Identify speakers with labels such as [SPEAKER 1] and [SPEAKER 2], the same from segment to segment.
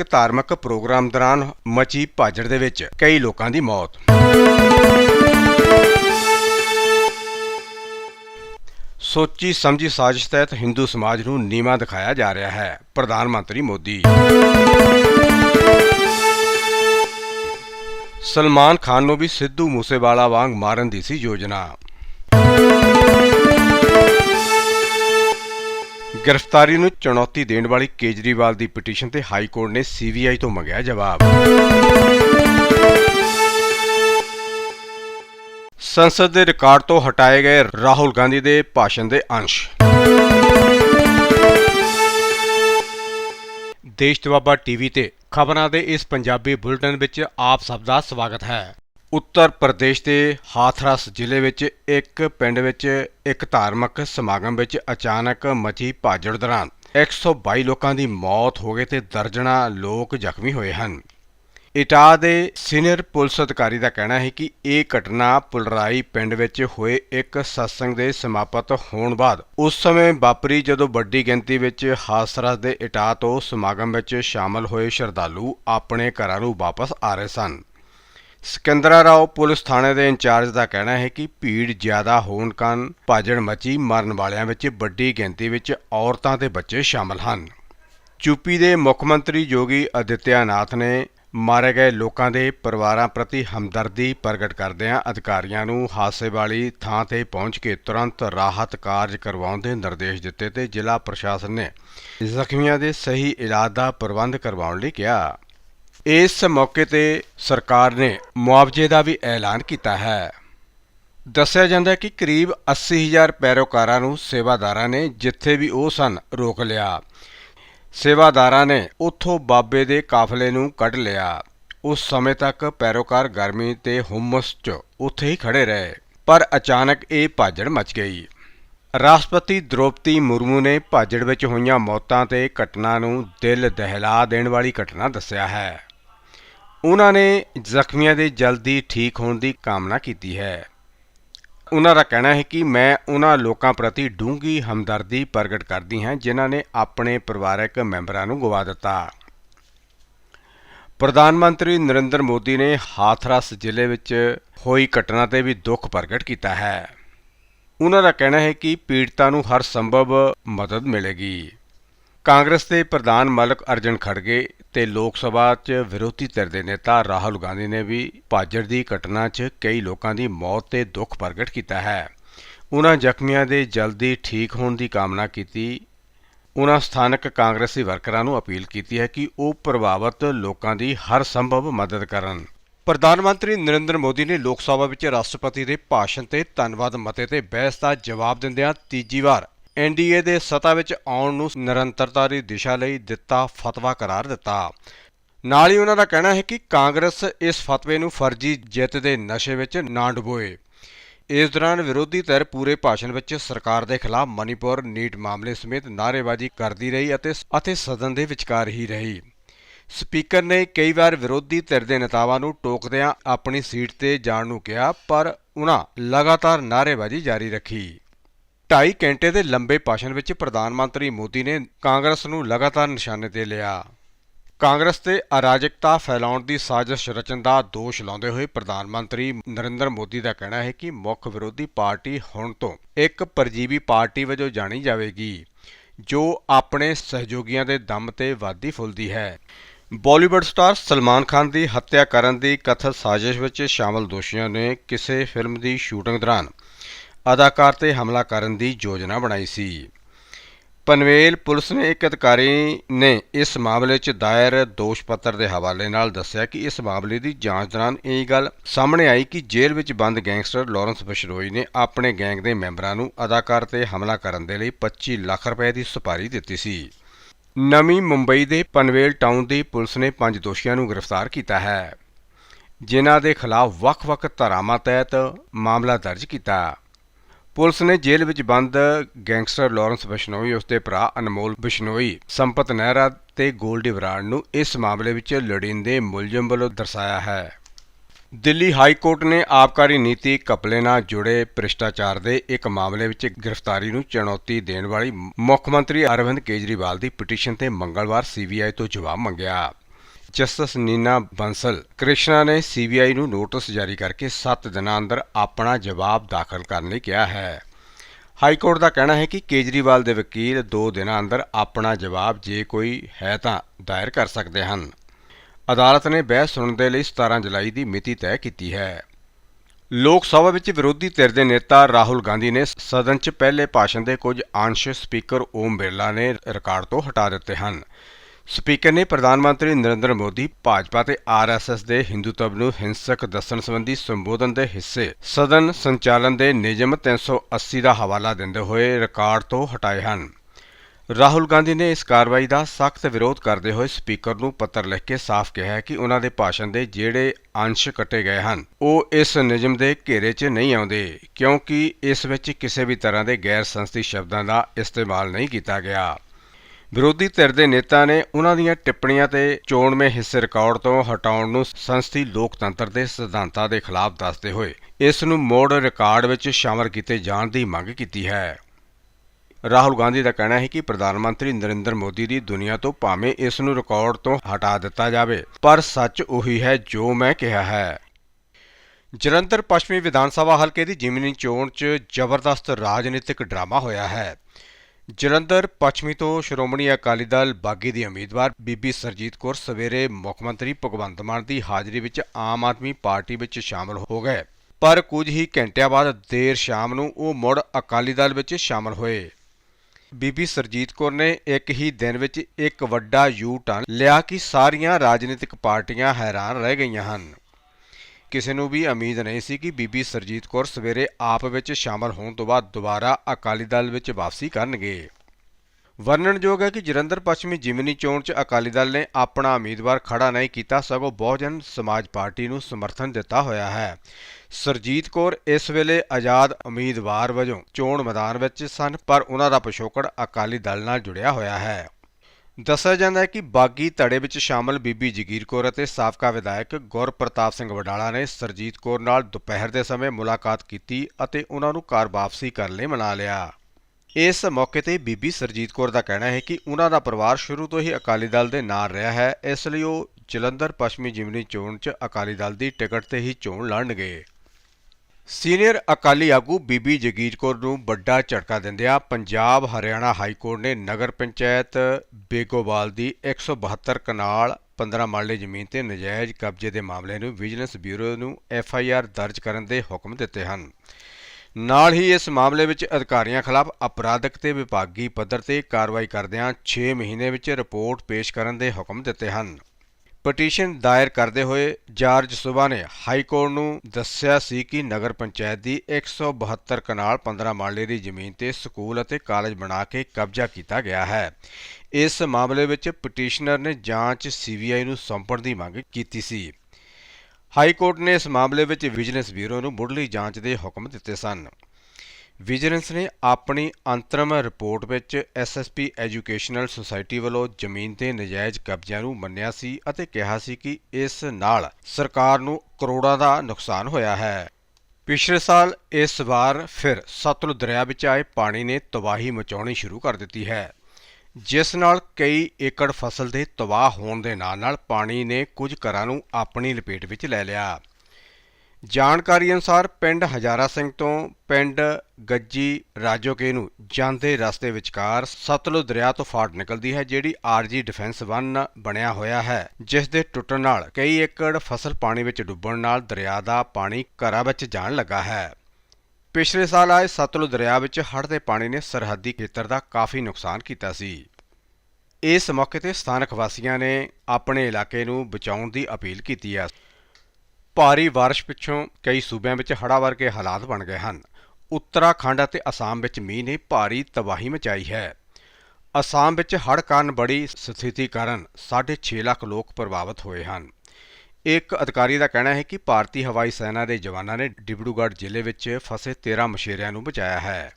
[SPEAKER 1] ਇੱਕ ਧਾਰਮਿਕ ਪ੍ਰੋਗਰਾਮ ਦੌਰਾਨ ਮਚੀ ਭਾਜੜ ਦੇ ਵਿੱਚ ਕਈ ਲੋਕਾਂ ਦੀ ਮੌਤ। ਸੋਚੀ ਸਮਝੀ ਸਾਜ਼ਿਸ਼ ਤਹਿਤ ਹਿੰਦੂ ਸਮਾਜ ਨੂੰ ਨੀਵਾਂ ਦਿਖਾਇਆ ਜਾ ਰਿਹਾ ਹੈ, ਪ੍ਰਧਾਨ ਮੰਤਰੀ ਮੋਦੀ। ਸਲਮਾਨ ਖਾਨ ਨੂੰ ਵੀ ਸਿੱਧੂ ਮੂਸੇਵਾਲਾ ਵਾਂਗ ਮਾਰਨ ਦੀ ਸੀ ਯੋਜਨਾ। ਗ੍ਰਿਫਤਾਰੀ ਨੂੰ ਚੁਣੌਤੀ ਦੇਣ ਵਾਲੀ ਕੇਜਰੀਵਾਲ ਦੀ ਪਟੀਸ਼ਨ ਤੇ ਹਾਈ ਕੋਰਟ ਨੇ ਸੀਬੀਆਈ ਤੋਂ ਮੰਗਿਆ ਜਵਾਬ। ਸੰਸਦ ਦੇ ਰਿਕਾਰਡ ਤੋਂ ਹਟਾਏ ਗਏ ਰਾਹੁਲ ਗਾਂਧੀ ਦੇ ਭਾਸ਼ਣ ਦੇ ਅੰਸ਼। ਦੇਸ਼ ਦਵਾਬਾ ਟੀਵੀ ਤੇ ਖਬਰਾਂ ਦੇ ਇਸ ਪੰਜਾਬੀ ਬੁਲੇਟਿਨ ਵਿੱਚ ਆਪ ਸਭ ਦਾ ਸਵਾਗਤ ਹੈ। ਉੱਤਰ ਪ੍ਰਦੇਸ਼ ਦੇ ਹਾਥਰਸ ਜ਼ਿਲ੍ਹੇ ਵਿੱਚ ਇੱਕ ਪਿੰਡ ਵਿੱਚ ਇੱਕ ਧਾਰਮਿਕ ਸਮਾਗਮ ਵਿੱਚ ਅਚਾਨਕ ਮਚੀ ਭਾਜੜ ਦੌਰਾਨ 122 ਲੋਕਾਂ ਦੀ ਮੌਤ ਹੋ ਗਈ ਤੇ ਦਰਜਨਾਂ ਲੋਕ ਜ਼ਖਮੀ ਹੋਏ ਹਨ। ਇਟਾ ਦੇ ਸੀਨੀਅਰ ਪੁਲਿਸ ਅਧਿਕਾਰੀ ਦਾ ਕਹਿਣਾ ਹੈ ਕਿ ਇਹ ਘਟਨਾ ਪੁਲਰਾਈ ਪਿੰਡ ਵਿੱਚ ਹੋਏ ਇੱਕ ਸਤਸੰਗ ਦੇ ਸਮਾਪਤ ਹੋਣ ਬਾਅਦ ਉਸ ਸਮੇਂ ਵਾਪਰੀ ਜਦੋਂ ਵੱਡੀ ਗਿਣਤੀ ਵਿੱਚ ਹਾਸਰਸ ਦੇ ਇਟਾ ਤੋਂ ਸਮਾਗਮ ਵਿੱਚ ਸ਼ਾਮਲ ਹੋਏ ਸ਼ਰਧਾਲੂ ਆਪਣੇ ਘਰਾਂ ਨੂੰ ਵਾਪਸ ਆ ਰਹੇ ਸਨ। ਸਿਕੰਦਰਾ ਰਾਓ ਪੁਲਿਸ ਥਾਣੇ ਦੇ ਇੰਚਾਰਜ ਦਾ ਕਹਿਣਾ ਹੈ ਕਿ ਭੀੜ ਜ਼ਿਆਦਾ ਹੋਣ ਕਾਰਨ ਭਾਜੜ ਮਚੀ ਮਰਨ ਵਾਲਿਆਂ ਵਿੱਚ ਵੱਡੀ ਗਿਣਤੀ ਵਿੱਚ ਔਰਤਾਂ ਤੇ ਬੱਚੇ ਸ਼ਾਮਲ ਹਨ। ਯੂਪੀ ਦੇ ਮੁੱਖ ਮੰਤਰੀ ਯੋਗੀ ਆਦਿੱਤਿਆਨਾਥ ਨੇ ਮਾਰੇ ਗਏ ਲੋਕਾਂ ਦੇ ਪਰਿਵਾਰਾਂ ਪ੍ਰਤੀ ਹਮਦਰਦੀ ਪ੍ਰਗਟ ਕਰਦਿਆਂ ਅਧਿਕਾਰੀਆਂ ਨੂੰ ਹਾਦਸੇ ਵਾਲੀ ਥਾਂ ਤੇ ਪਹੁੰਚ ਕੇ ਤੁਰੰਤ ਰਾਹਤ ਕਾਰਜ ਕਰਵਾਉਣ ਦੇ ਨਿਰਦੇਸ਼ ਦਿੱਤੇ ਤੇ ਜ਼ਿਲ੍ਹਾ ਪ੍ਰਸ਼ਾਸਨ ਨੇ ਜ਼ਖਮੀਆਂ ਦੇ ਸਹੀ ਇਲਾਜ ਦਾ ਪ੍ਰਬੰਧ ਕਰਵਾਉਣ ਲਈ ਕਿਹਾ। ਇਸ ਮੌਕੇ ਤੇ ਸਰਕਾਰ ਨੇ ਮੁਆਵਜ਼ੇ ਦਾ ਵੀ ਐਲਾਨ ਕੀਤਾ ਹੈ। ਦੱਸਿਆ ਜਾਂਦਾ ਹੈ ਕਿ ਕਰੀਬ 80000 ਪੈਰੋਕਾਰਾਂ ਨੂੰ ਸੇਵਾਦਾਰਾਂ ਨੇ ਜਿੱਥੇ ਵੀ ਉਹ ਸਨ ਰੋਕ ਲਿਆ। ਸੇਵਾਦਾਰਾਂ ਨੇ ਉੱਥੋਂ ਬਾਬੇ ਦੇ ਕਾਫਲੇ ਨੂੰ ਕੱਢ ਲਿਆ। ਉਸ ਸਮੇਂ ਤੱਕ ਪੈਰੋਕਾਰ ਗਰਮੀ ਤੇ ਹੁਮਸ 'ਚ ਉੱਥੇ ਹੀ ਖੜੇ ਰਹੇ, ਪਰ ਅਚਾਨਕ ਇਹ ਭਾਜੜ ਮਚ ਗਈ। ਰਾਸ਼ਟਰਪਤੀ ਦ੍ਰੋਪਦੀ ਮੁਰਮੂ ਨੇ ਭਾਜੜ ਵਿੱਚ ਹੋਈਆਂ ਮੌਤਾਂ ਤੇ ਘਟਨਾ ਨੂੰ ਦਿਲ ਦਹਿਲਾ ਦੇਣ ਵਾਲੀ ਘਟਨਾ ਦੱਸਿਆ ਹੈ। ਉਹਨਾਂ ਨੇ ਜ਼ਖਮੀਆਂ ਦੇ ਜਲਦੀ ਠੀਕ ਹੋਣ ਦੀ ਕਾਮਨਾ ਕੀਤੀ ਹੈ। ਉਹਨਾਂ ਦਾ ਕਹਿਣਾ ਹੈ ਕਿ ਮੈਂ ਉਹਨਾਂ ਲੋਕਾਂ ਪ੍ਰਤੀ ਡੂੰਘੀ ਹਮਦਰਦੀ ਪ੍ਰਗਟ ਕਰਦੀ ਹਾਂ, ਜਿਨ੍ਹਾਂ ਨੇ ਆਪਣੇ ਪਰਿਵਾਰਕ ਮੈਂਬਰਾਂ ਨੂੰ ਗਵਾ ਦਿੱਤਾ। ਪ੍ਰਧਾਨ ਮੰਤਰੀ ਨਰਿੰਦਰ ਮੋਦੀ ਨੇ ਹਾਥਰਸ ਜ਼ਿਲ੍ਹੇ ਵਿੱਚ ਹੋਈ ਘਟਨਾ ਤੇ ਵੀ ਦੁੱਖ ਪ੍ਰਗਟ ਕੀਤਾ ਹੈ। ਉਹਨਾਂ ਦਾ ਕਹਿਣਾ ਹੈ ਕਿ ਪੀੜਤਾਂ ਨੂੰ ਹਰ ਸੰਭਵ ਮਦਦ ਮਿਲੇਗੀ। ਕਾਂਗਰਸ ਦੇ ਪ੍ਰਧਾਨ ਮਲਕ ਅਰਜਨ ਖੜਗੇ ਤੇ ਲੋਕ ਸਭਾ 'ਚ ਵਿਰੋਧੀ ਧਿਰ ਦੇ ਨੇਤਾ ਰਾਹੁਲ ਗਾਂਧੀ ਨੇ ਵੀ ਭਾਜੜ ਦੀ ਘਟਨਾ 'ਚ ਕਈ ਲੋਕਾਂ ਦੀ ਮੌਤ ਤੇ ਦੁੱਖ ਪ੍ਰਗਟ ਕੀਤਾ ਹੈ। ਉਹਨਾਂ ਜ਼ਖਮੀਆਂ ਦੇ ਜਲਦੀ ਠੀਕ ਹੋਣ ਦੀ ਕਾਮਨਾ ਕੀਤੀ। ਉਹਨਾਂ ਸਥਾਨਕ ਕਾਂਗਰਸੀ ਵਰਕਰਾਂ ਨੂੰ ਅਪੀਲ ਕੀਤੀ ਹੈ ਕਿ ਉਹ ਪ੍ਰਭਾਵਿਤ ਲੋਕਾਂ ਦੀ ਹਰ ਸੰਭਵ ਮਦਦ ਕਰਨ। ਪ੍ਰਧਾਨ ਮੰਤਰੀ ਨਰਿੰਦਰ ਮੋਦੀ ਨੇ ਲੋਕ ਸਭਾ ਵਿੱਚ ਰਾਸ਼ਟਰਪਤੀ ਦੇ ਭਾਸ਼ਣ ਤੇ ਧੰਨਵਾਦ ਮਤੇ ਤੇ ਬਹਿਸ ਦਾ ਜਵਾਬ ਦਿੰਦਿਆਂ ਤੀਜੀ ਵਾਰ ਐਨਡੀਏ ਦੇ ਸੱਤਾ ਵਿੱਚ ਆਉਣ ਨੂੰ ਨਿਰੰਤਰਤਾ ਦੀ ਦਿਸ਼ਾ ਲਈ ਦਿੱਤਾ ਫਤਵਾ ਕਰਾਰ ਦਿੱਤਾ। ਨਾਲ ਹੀ ਉਹਨਾਂ ਦਾ ਕਹਿਣਾ ਹੈ ਕਿ ਕਾਂਗਰਸ ਇਸ ਫਤਵੇ ਨੂੰ ਫਰਜ਼ੀ ਜਿੱਤ ਦੇ ਨਸ਼ੇ ਵਿੱਚ ਨਾ ਡੁਬੋਏ। ਇਸ ਦੌਰਾਨ ਵਿਰੋਧੀ ਧਿਰ ਪੂਰੇ ਭਾਸ਼ਣ ਵਿੱਚ ਸਰਕਾਰ ਦੇ ਖਿਲਾਫ ਮਨੀਪੁਰ ਨੀਟ ਮਾਮਲੇ ਸਮੇਤ ਨਾਅਰੇਬਾਜ਼ੀ ਕਰਦੀ ਰਹੀ ਅਤੇ ਅਤੇ ਸਦਨ ਦੇ ਵਿਚਕਾਰ ਹੀ ਰਹੀ। ਸਪੀਕਰ ਨੇ ਕਈ ਵਾਰ ਵਿਰੋਧੀ ਧਿਰ ਦੇ ਨੇਤਾਵਾਂ ਨੂੰ ਟੋਕਦਿਆਂ ਆਪਣੀ ਸੀਟ ਤੇ ਜਾਣ ਨੂੰ ਕਿਹਾ, ਪਰ ਉਹਨਾਂ ਲਗਾਤਾਰ ਨਾਅਰੇਬਾਜ਼ੀ ਜਾਰੀ ਰੱਖੀ। ਢਾਈ ਘੰਟੇ ਦੇ ਲੰਬੇ ਭਾਸ਼ਣ ਵਿੱਚ ਪ੍ਰਧਾਨ ਮੰਤਰੀ ਮੋਦੀ ਨੇ ਕਾਂਗਰਸ ਨੂੰ ਲਗਾਤਾਰ ਨਿਸ਼ਾਨੇ ਤੇ ਲਿਆ। ਕਾਂਗਰਸ ਤੇ ਅਰਾਜਕਤਾ ਫੈਲਾਉਣ ਦੀ ਸਾਜ਼ਿਸ਼ ਰਚਨ ਦਾ ਦੋਸ਼ ਲਾਉਂਦੇ ਹੋਏ ਪ੍ਰਧਾਨ ਮੰਤਰੀ ਨਰਿੰਦਰ ਮੋਦੀ ਦਾ ਕਹਿਣਾ ਹੈ ਕਿ ਮੁੱਖ ਵਿਰੋਧੀ ਪਾਰਟੀ ਹੁਣ ਤੋਂ ਇੱਕ ਪਰਜੀਵੀ ਪਾਰਟੀ ਵਜੋਂ ਜਾਣੀ ਜਾਵੇਗੀ, ਜੋ ਆਪਣੇ ਸਹਿਯੋਗੀਆਂ ਦੇ ਦਮ ਤੇ ਵਾਦੀ ਫੁੱਲਦੀ ਹੈ। ਬਾਲੀਵੁੱਡ ਸਟਾਰ ਸਲਮਾਨ ਖਾਨ ਦੀ ਹੱਤਿਆ ਕਰਨ ਦੀ ਕਥਿਤ ਸਾਜ਼ਿਸ਼ ਵਿੱਚ ਸ਼ਾਮਲ ਦੋਸ਼ੀਆਂ ਨੇ ਕਿਸੇ ਫਿਲਮ ਦੀ ਸ਼ੂਟਿੰਗ ਦੌਰਾਨ ਅਦਾਕਾਰ ਤੇ ਹਮਲਾ ਕਰਨ ਦੀ ਯੋਜਨਾ ਬਣਾਈ ਸੀ। ਪਨਵੇਲ ਪੁਲਿਸ ਨੇ ਇੱਕ ਅਧਿਕਾਰੀ ਨੇ ਇਸ ਮਾਮਲੇ 'ਚ ਦਾਇਰ ਦੋਸ਼ ਪੱਤਰ ਦੇ ਹਵਾਲੇ ਨਾਲ ਦੱਸਿਆ ਕਿ ਇਸ ਮਾਮਲੇ ਦੀ ਜਾਂਚ ਦੌਰਾਨ ਇਹ ਗੱਲ ਸਾਹਮਣੇ ਆਈ ਕਿ ਜੇਲ੍ਹ ਵਿੱਚ ਬੰਦ ਗੈਂਗਸਟਰ ਲਾਰੈਂਸ ਬਸ਼ਰੋਈ ਨੇ ਆਪਣੇ ਗੈਂਗ ਦੇ ਮੈਂਬਰਾਂ ਨੂੰ ਅਦਾਕਾਰ ਤੇ ਹਮਲਾ ਕਰਨ ਦੇ ਲਈ 25 ਲੱਖ ਰੁਪਏ ਦੀ ਸੁਪਾਰੀ ਦਿੱਤੀ ਸੀ। ਨਵੀਂ ਮੁੰਬਈ ਦੇ ਪਨਵੇਲ ਟਾਊਨ ਦੀ ਪੁਲਿਸ ਨੇ ਪੰਜ ਦੋਸ਼ੀਆਂ ਨੂੰ ਗ੍ਰਿਫਤਾਰ ਕੀਤਾ ਹੈ, ਜਿਨ੍ਹਾਂ ਦੇ ਖਿਲਾਫ ਵੱਖ-ਵੱਖ ਧਾਰਾਵਾਂ ਤਹਿਤ ਮਾਮਲਾ ਦਰਜ ਕੀਤਾ। ਪੁਲਿਸ ਨੇ ਜੇਲ੍ਹ ਵਿੱਚ ਬੰਦ ਗੈਂਗਸਟਰ ਲਾਰੈਂਸ ਬਿਸ਼ਨੋਈ ਉਸਦੇ ਭਰਾ ਅਨਮੋਲ ਬਿਸ਼ਨੋਈ, ਸੰਪਤ ਨਹਿਰਾ ਤੇ ਗੋਲਡੀ ਬਰਾੜ ਨੂੰ ਇਸ ਮਾਮਲੇ ਵਿੱਚ ਲੋੜੀਂਦੇ ਮੁਲਜ਼ਮ ਵੱਲੋਂ ਦਰਸਾਇਆ ਹੈ। ਦਿੱਲੀ ਹਾਈ ਕੋਰਟ ਨੇ ਆਬਕਾਰੀ ਨੀਤੀ ਕਪਲੇ ਨਾਲ ਜੁੜੇ ਭ੍ਰਿਸ਼ਟਾਚਾਰ ਦੇ ਇੱਕ ਮਾਮਲੇ ਵਿੱਚ ਗ੍ਰਿਫਤਾਰੀ ਨੂੰ ਚੁਣੌਤੀ ਦੇਣ ਵਾਲੀ ਮੁੱਖ ਮੰਤਰੀ ਅਰਵਿੰਦ ਕੇਜਰੀਵਾਲ ਦੀ ਪਟੀਸ਼ਨ ਤੇ ਮੰਗਲਵਾਰ ਸੀਬੀਆਈ ਤੋਂ ਜਵਾਬ ਮੰਗਿਆ। ਜਸਟਿਸ ਨੀਨਾ ਬੰਸਲ ਕ੍ਰਿਸ਼ਨਾ ਨੇ ਸੀਬੀਆਈ ਨੂੰ ਨੋਟਿਸ ਜਾਰੀ ਕਰਕੇ 7 ਦਿਨਾਂ ਅੰਦਰ ਆਪਣਾ ਜਵਾਬ ਦਾਖਲ ਕਰਨ ਲਈ ਕਿਹਾ ਹੈ। ਹਾਈ ਕੋਰਟ ਦਾ ਕਹਿਣਾ ਹੈ ਕਿ ਕੇਜਰੀਵਾਲ ਦੇ ਵਕੀਲ 2 ਦਿਨਾਂ ਅੰਦਰ ਆਪਣਾ ਜਵਾਬ ਜੇ ਕੋਈ ਹੈ ਤਾਂ ਦਾਇਰ ਕਰ ਸਕਦੇ ਹਨ। ਅਦਾਲਤ ਨੇ ਬਹਿਸ ਸੁਣਨ ਦੇ ਲਈ 17 ਜੁਲਾਈ ਦੀ ਮਿਤੀ ਤੈਅ ਕੀਤੀ ਹੈ। ਲੋਕ ਸਭਾ ਵਿੱਚ ਵਿਰੋਧੀ ਧਿਰ ਦੇ ਨੇਤਾ ਰਾਹੁਲ ਗਾਂਧੀ ਨੇ ਸਦਨ 'ਚ ਪਹਿਲੇ ਭਾਸ਼ਣ ਦੇ ਕੁਝ ਅੰਸ਼ ਸਪੀਕਰ ਓਮ ਬਿਰਲਾ ਨੇ ਰਿਕਾਰਡ ਤੋਂ ਹਟਾ ਦਿੱਤੇ ਹਨ। ਸਪੀਕਰ ਨੇ ਪ੍ਰਧਾਨ ਮੰਤਰੀ ਨਰਿੰਦਰ ਮੋਦੀ, ਭਾਜਪਾ ਤੇ ਆਰਐਸਐਸ ਦੇ ਹਿੰਦੂਤਵ ਨੂੰ ਹਿੰਸਕ ਦੱਸਣ ਸੰਬੰਧੀ ਸੰਬੋਧਨ ਦੇ ਹਿੱਸੇ ਸਦਨ ਸੰਚਾਲਨ ਦੇ ਨਿਯਮ 380 ਦਾ ਹਵਾਲਾ ਦਿੰਦੇ ਹੋਏ ਰਿਕਾਰਡ ਤੋਂ ਹਟਾਏ ਹਨ। ਰਾਹੁਲ ਗਾਂਧੀ ਨੇ ਇਸ ਕਾਰਵਾਈ ਦਾ ਸਖਤ ਵਿਰੋਧ ਕਰਦੇ ਹੋਏ ਸਪੀਕਰ ਨੂੰ ਪੱਤਰ ਲਿਖ ਕੇ ਸਾਫ਼ ਕਿਹਾ ਹੈ ਕਿ ਉਹਨਾਂ ਦੇ ਭਾਸ਼ਣ ਦੇ ਜਿਹੜੇ ਅੰਸ਼ ਕੱਟੇ ਗਏ ਹਨ, ਉਹ ਇਸ ਨਿਯਮ ਦੇ ਘੇਰੇ 'ਚ ਨਹੀਂ ਆਉਂਦੇ, ਕਿਉਂਕਿ ਇਸ ਵਿੱਚ ਕਿਸੇ ਵੀ ਤਰ੍ਹਾਂ ਦੇ ਗੈਰ ਸੰਸਦੀ ਸ਼ਬਦਾਂ ਦਾ ਇਸਤੇਮਾਲ ਨਹੀਂ ਕੀਤਾ ਗਿਆ। ਵਿਰੋਧੀ ਧਿਰ ਦੇ ਨੇਤਾ ਨੇ ਉਹਨਾਂ ਦੀਆਂ ਟਿੱਪਣੀਆਂ ਤੇ ਚੋਣਵੇਂ ਹਿੱਸੇ ਰਿਕਾਰਡ ਤੋਂ ਹਟਾਉਣ ਨੂੰ ਸੰਸਦੀ ਲੋਕਤੰਤਰ ਦੇ ਸਿਧਾਂਤਾਂ ਦੇ ਖਿਲਾਫ ਦੱਸਦੇ ਹੋਏ ਇਸ ਨੂੰ ਮੋੜ ਰਿਕਾਰਡ ਵਿੱਚ ਸ਼ਾਮਲ ਕੀਤੇ ਜਾਣ ਦੀ ਮੰਗ ਕੀਤੀ ਹੈ। ਰਾਹੁਲ ਗਾਂਧੀ ਦਾ ਕਹਿਣਾ ਹੈ ਕਿ ਪ੍ਰਧਾਨ ਮੰਤਰੀ ਨਰਿੰਦਰ ਮੋਦੀ ਦੀ ਦੁਨੀਆ ਤੋਂ ਭਾਵੇਂ ਇਸ ਨੂੰ ਰਿਕਾਰਡ ਤੋਂ ਹਟਾ ਦਿੱਤਾ ਜਾਵੇ, ਪਰ ਸੱਚ ਉਹੀ ਹੈ ਜੋ ਮੈਂ ਕਿਹਾ ਹੈ। ਜਲੰਧਰ ਪੱਛਮੀ ਵਿਧਾਨ ਸਭਾ ਹਲਕੇ ਦੀ ਜਿਮਨੀ ਚੋਣ 'ਚ ਜ਼ਬਰਦਸਤ ਰਾਜਨੀਤਿਕ ਡਰਾਮਾ ਹੋਇਆ ਹੈ। ਜਲੰਧਰ ਪੱਛਮੀ ਤੋਂ ਸ਼੍ਰੋਮਣੀ ਅਕਾਲੀ ਦਲ ਬਾਗੀ ਦੀ ਉਮੀਦਵਾਰ ਬੀਬੀ ਸਰਜੀਤ ਕੌਰ ਸਵੇਰੇ ਮੁੱਖ ਮੰਤਰੀ ਭਗਵੰਤ ਮਾਨ ਦੀ ਹਾਜ਼ਰੀ ਵਿੱਚ ਆਮ ਆਦਮੀ ਪਾਰਟੀ ਵਿੱਚ ਸ਼ਾਮਲ ਹੋ ਗਏ। ਪਰ ਕੁਝ ਹੀ ਘੰਟਿਆਂ ਬਾਅਦ ਦੇਰ ਸ਼ਾਮ ਨੂੰ ਉਹ ਮੁੜ ਅਕਾਲੀ ਦਲ ਵਿੱਚ ਸ਼ਾਮਲ ਹੋਏ। ਬੀਬੀ ਸਰਜੀਤ ਕੌਰ ਨੇ ਇੱਕ ਹੀ ਦਿਨ ਵਿੱਚ ਇੱਕ ਵੱਡਾ ਯੂ ਟਰਨ ਲਿਆ ਕਿ ਸਾਰੀਆਂ ਰਾਜਨੀਤਿਕ ਪਾਰਟੀਆਂ ਹੈਰਾਨ ਰਹਿ ਗਈਆਂ ਹਨ। ਕਿਸੇ ਨੂੰ ਵੀ ਉਮੀਦ ਨਹੀਂ ਸੀ ਕਿ ਬੀਬੀ ਸਰਜੀਤ ਕੌਰ ਸਵੇਰੇ ਆਪ ਵਿੱਚ ਸ਼ਾਮਲ ਹੋਣ ਤੋਂ ਬਾਅਦ ਦੁਬਾਰਾ ਅਕਾਲੀ ਦਲ ਵਿੱਚ ਵਾਪਸੀ ਕਰਨਗੇ। ਵਰਣਨਯੋਗ ਹੈ ਕਿ ਜਲੰਧਰ ਪੱਛਮੀ ਜਿਮਨੀ ਚੋਣ 'ਚ ਅਕਾਲੀ ਦਲ ਨੇ ਆਪਣਾ ਉਮੀਦਵਾਰ ਖੜਾ ਨਹੀਂ ਕੀਤਾ, ਸਗੋਂ ਬਹੁਜਨ ਸਮਾਜ ਪਾਰਟੀ ਨੂੰ ਸਮਰਥਨ ਦਿੱਤਾ ਹੋਇਆ ਹੈ। ਸਰਜੀਤ ਕੌਰ ਇਸ ਵੇਲੇ ਆਜ਼ਾਦ ਉਮੀਦਵਾਰ ਵਜੋਂ ਚੋਣ ਮੈਦਾਨ ਵਿੱਚ ਸਨ, ਪਰ ਉਹਨਾਂ ਦਾ ਪਿਛੋਕੜ ਅਕਾਲੀ ਦਲ ਨਾਲ ਜੁੜਿਆ ਹੋਇਆ ਹੈ। ਦੱਸਿਆ ਜਾਂਦਾ ਹੈ ਕਿ ਬਾਗੀ ਧੜੇ ਵਿੱਚ ਸ਼ਾਮਲ ਬੀਬੀ ਜਗੀਰ ਕੌਰ ਅਤੇ ਸਾਬਕਾ ਵਿਧਾਇਕ ਗੁਰਪ੍ਰਤਾਪ ਸਿੰਘ ਵਡਾਲਾ ਨੇ ਸਰਜੀਤ ਕੌਰ ਨਾਲ ਦੁਪਹਿਰ ਦੇ ਸਮੇਂ ਮੁਲਾਕਾਤ ਕੀਤੀ ਅਤੇ ਉਹਨਾਂ ਨੂੰ ਘਰ ਵਾਪਸੀ ਕਰਨ ਲਈ ਮਨਾ ਲਿਆ। ਇਸ ਮੌਕੇ ਤੇ ਬੀਬੀ ਸਰਜੀਤ ਕੌਰ ਦਾ ਕਹਿਣਾ ਹੈ ਕਿ ਉਹਨਾਂ ਦਾ ਪਰਿਵਾਰ ਸ਼ੁਰੂ ਤੋਂ ਹੀ ਅਕਾਲੀ ਦਲ ਦੇ ਨਾਲ ਰਿਹਾ ਹੈ, ਇਸ ਲਈ ਉਹ ਜਲੰਧਰ ਪੱਛਮੀ ਜਿਮਨੀ ਚੋਣ 'ਚ ਅਕਾਲੀ ਦਲ ਦੀ ਟਿਕਟ ਤੇ ਹੀ ਚੋਣ ਲੜਨਗੇ। ਸੀਨੀਅਰ ਅਕਾਲੀ ਆਗੂ ਬੀਬੀ ਜਗੀਰ ਕੌਰ ਨੂੰ ਵੱਡਾ ਝਟਕਾ ਦਿੰਦਿਆਂ ਪੰਜਾਬ ਹਰਿਆਣਾ ਹਾਈ ਕੋਰਟ ਨੇ ਨਗਰ ਪੰਚਾਇਤ ਬੇਗੋਵਾਲ ਦੀ 172 ਕਨਾਲ 15 ਮਾਲੇ ਜ਼ਮੀਨ ਤੇ ਨਜਾਇਜ਼ ਕਬਜ਼ੇ ਦੇ ਮਾਮਲੇ ਨੂੰ ਵਿਜੀਲੈਂਸ ਬਿਊਰੋ ਨੂੰ ਐਫ ਆਈ ਆਰ ਦਰਜ ਕਰਨ ਦੇ ਹੁਕਮ ਦਿੱਤੇ ਹਨ। ਨਾਲ ਹੀ ਇਸ ਮਾਮਲੇ ਵਿੱਚ ਅਧਿਕਾਰੀਆਂ ਖਿਲਾਫ ਅਪਰਾਧਕ ਤੇ ਵਿਭਾਗੀ ਪੱਧਰ ਤੇ ਕਾਰਵਾਈ ਕਰਦਿਆਂ 6 ਮਹੀਨੇ ਵਿੱਚ ਰਿਪੋਰਟ ਪੇਸ਼ ਕਰਨ ਦੇ ਹੁਕਮ ਦਿੱਤੇ ਹਨ। ਪਟੀਸ਼ਨ ਦਾਇਰ ਕਰਦੇ ਹੋਏ ਜਾਰਜ ਸੁਬਾ ਨੇ ਹਾਈ ਕੋਰਟ ਨੂੰ ਦੱਸਿਆ ਸੀ ਕਿ ਨਗਰ ਪੰਚਾਇਤ ਦੀ 172 ਕਨਾਲ 15 ਮਾਲੇ ਦੀ ਜ਼ਮੀਨ ਤੇ ਸਕੂਲ ਅਤੇ ਕਾਲਜ ਬਣਾ ਕੇ ਕਬਜ਼ਾ ਕੀਤਾ ਗਿਆ ਹੈ। ਇਸ ਮਾਮਲੇ ਵਿੱਚ ਪਟੀਸ਼ਨਰ ਨੇ ਜਾਂਚ ਸੀਬੀਆਈ ਨੂੰ ਸੌਂਪਣ ਦੀ ਮੰਗ ਕੀਤੀ ਸੀ। ਹਾਈ ਕੋਰਟ ਨੇ ਇਸ ਮਾਮਲੇ ਵਿੱਚ ਵਿਜੀਲੈਂਸ ਬਿਊਰੋ ਨੂੰ ਮੁੱਢਲੀ ਜਾਂਚ ਦੇ ਹੁਕਮ ਦਿੱਤੇ ਸਨ। ਵਿਜੀਲੈਂਸ ਨੇ ਆਪਣੀ ਅੰਤਰਮ ਰਿਪੋਰਟ ਵਿੱਚ ਐਸਐਸਪੀ ਐਜੂਕੇਸ਼ਨਲ ਸੁਸਾਇਟੀ ਵੱਲੋਂ ਜ਼ਮੀਨ ਤੇ ਨਜਾਇਜ਼ ਕਬਜ਼ਿਆਂ ਨੂੰ ਮੰਨਿਆ ਸੀ ਅਤੇ ਕਿਹਾ ਸੀ ਕਿ ਇਸ ਨਾਲ ਸਰਕਾਰ ਨੂੰ ਕਰੋੜਾਂ ਦਾ ਨੁਕਸਾਨ ਹੋਇਆ ਹੈ। ਪਿਛਲੇ ਸਾਲ ਇਸ ਵਾਰ ਫਿਰ ਸਤਲੁਜ ਦਰਿਆ ਵਿੱਚ ਆਏ ਪਾਣੀ ਨੇ ਤਬਾਹੀ ਮਚਾਉਣੀ ਸ਼ੁਰੂ ਕਰ ਦਿੱਤੀ ਹੈ। ਜਿਸ ਨਾਲ ਕਈ ਏਕੜ ਫਸਲ ਦੇ ਤਬਾਹ ਹੋਣ ਦੇ ਨਾਲ-ਨਾਲ ਪਾਣੀ ਨੇ ਕੁਝ ਘਰਾਂ ਨੂੰ ਆਪਣੀ ਲਪੇਟ ਵਿੱਚ ਲੈ ਲਿਆ। ਜਾਣਕਾਰੀ ਅਨੁਸਾਰ ਪਿੰਡ ਹਜ਼ਾਰਾ ਸਿੰਘ ਤੋਂ ਪਿੰਡ ਗੱਜੀ ਰਾਜੋਕੇ ਨੂੰ ਜਾਂਦੇ ਰਸਤੇ ਵਿਚਕਾਰ ਸਤਲੁਜ ਦਰਿਆ ਤੋਂ ਫਾੜ ਨਿਕਲਦੀ ਹੈ, ਜਿਹੜੀ ਆਰਜੀ ਡਿਫੈਂਸ 1 ਬਣਿਆ ਹੋਇਆ ਹੈ, ਜਿਸ ਦੇ ਟੁੱਟਣ ਨਾਲ ਕਈ ਏਕੜ ਫਸਲ ਪਾਣੀ ਵਿੱਚ ਡੁੱਬਣ ਨਾਲ ਦਰਿਆ ਦਾ ਪਾਣੀ ਘਰਾਂ ਵਿੱਚ ਜਾਣ ਲੱਗਾ ਹੈ। ਪਿਛਲੇ ਸਾਲ ਆਏ ਸਤਲੁਜ ਦਰਿਆ ਵਿੱਚ ਹੜ੍ਹ ਦੇ ਪਾਣੀ ਨੇ ਸਰਹੱਦੀ ਖੇਤਰ ਦਾ ਕਾਫੀ ਨੁਕਸਾਨ ਕੀਤਾ ਸੀ। ਇਸ ਮੌਕੇ ਤੇ ਸਥਾਨਕ ਵਾਸੀਆਂ ਨੇ ਆਪਣੇ ਇਲਾਕੇ ਨੂੰ ਬਚਾਉਣ ਦੀ ਅਪੀਲ ਕੀਤੀ ਹੈ। ਭਾਰੀ ਬਾਰਿਸ਼ ਪਿੱਛੋਂ ਕਈ ਸੂਬਿਆਂ ਵਿੱਚ ਹੜ੍ਹਾਂ ਵਰਗੇ ਹਾਲਾਤ ਬਣ ਗਏ ਹਨ। ਉੱਤਰਾਖੰਡ ਅਤੇ ਅਸਾਮ ਵਿੱਚ ਮੀਂਹ ਨੇ ਭਾਰੀ ਤਬਾਹੀ ਮਚਾਈ ਹੈ। ਅਸਾਮ ਵਿੱਚ ਹੜ੍ਹ ਕਾਰਨ ਬੜੀ ਸਥਿਤੀ ਕਾਰਨ 6.5 ਲੱਖ ਲੋਕ ਪ੍ਰਭਾਵਿਤ ਹੋਏ ਹਨ। ਇੱਕ ਅਧਿਕਾਰੀ ਦਾ ਕਹਿਣਾ ਹੈ ਕਿ ਭਾਰਤੀ ਹਵਾਈ ਸੈਨਾ ਦੇ ਜਵਾਨਾਂ ਨੇ ਡਿਬੜੂਗੜ੍ਹ ਜ਼ਿਲ੍ਹੇ ਵਿੱਚ ਫਸੇ 13 ਮਛੇਰਿਆਂ ਨੂੰ ਬਚਾਇਆ ਹੈ।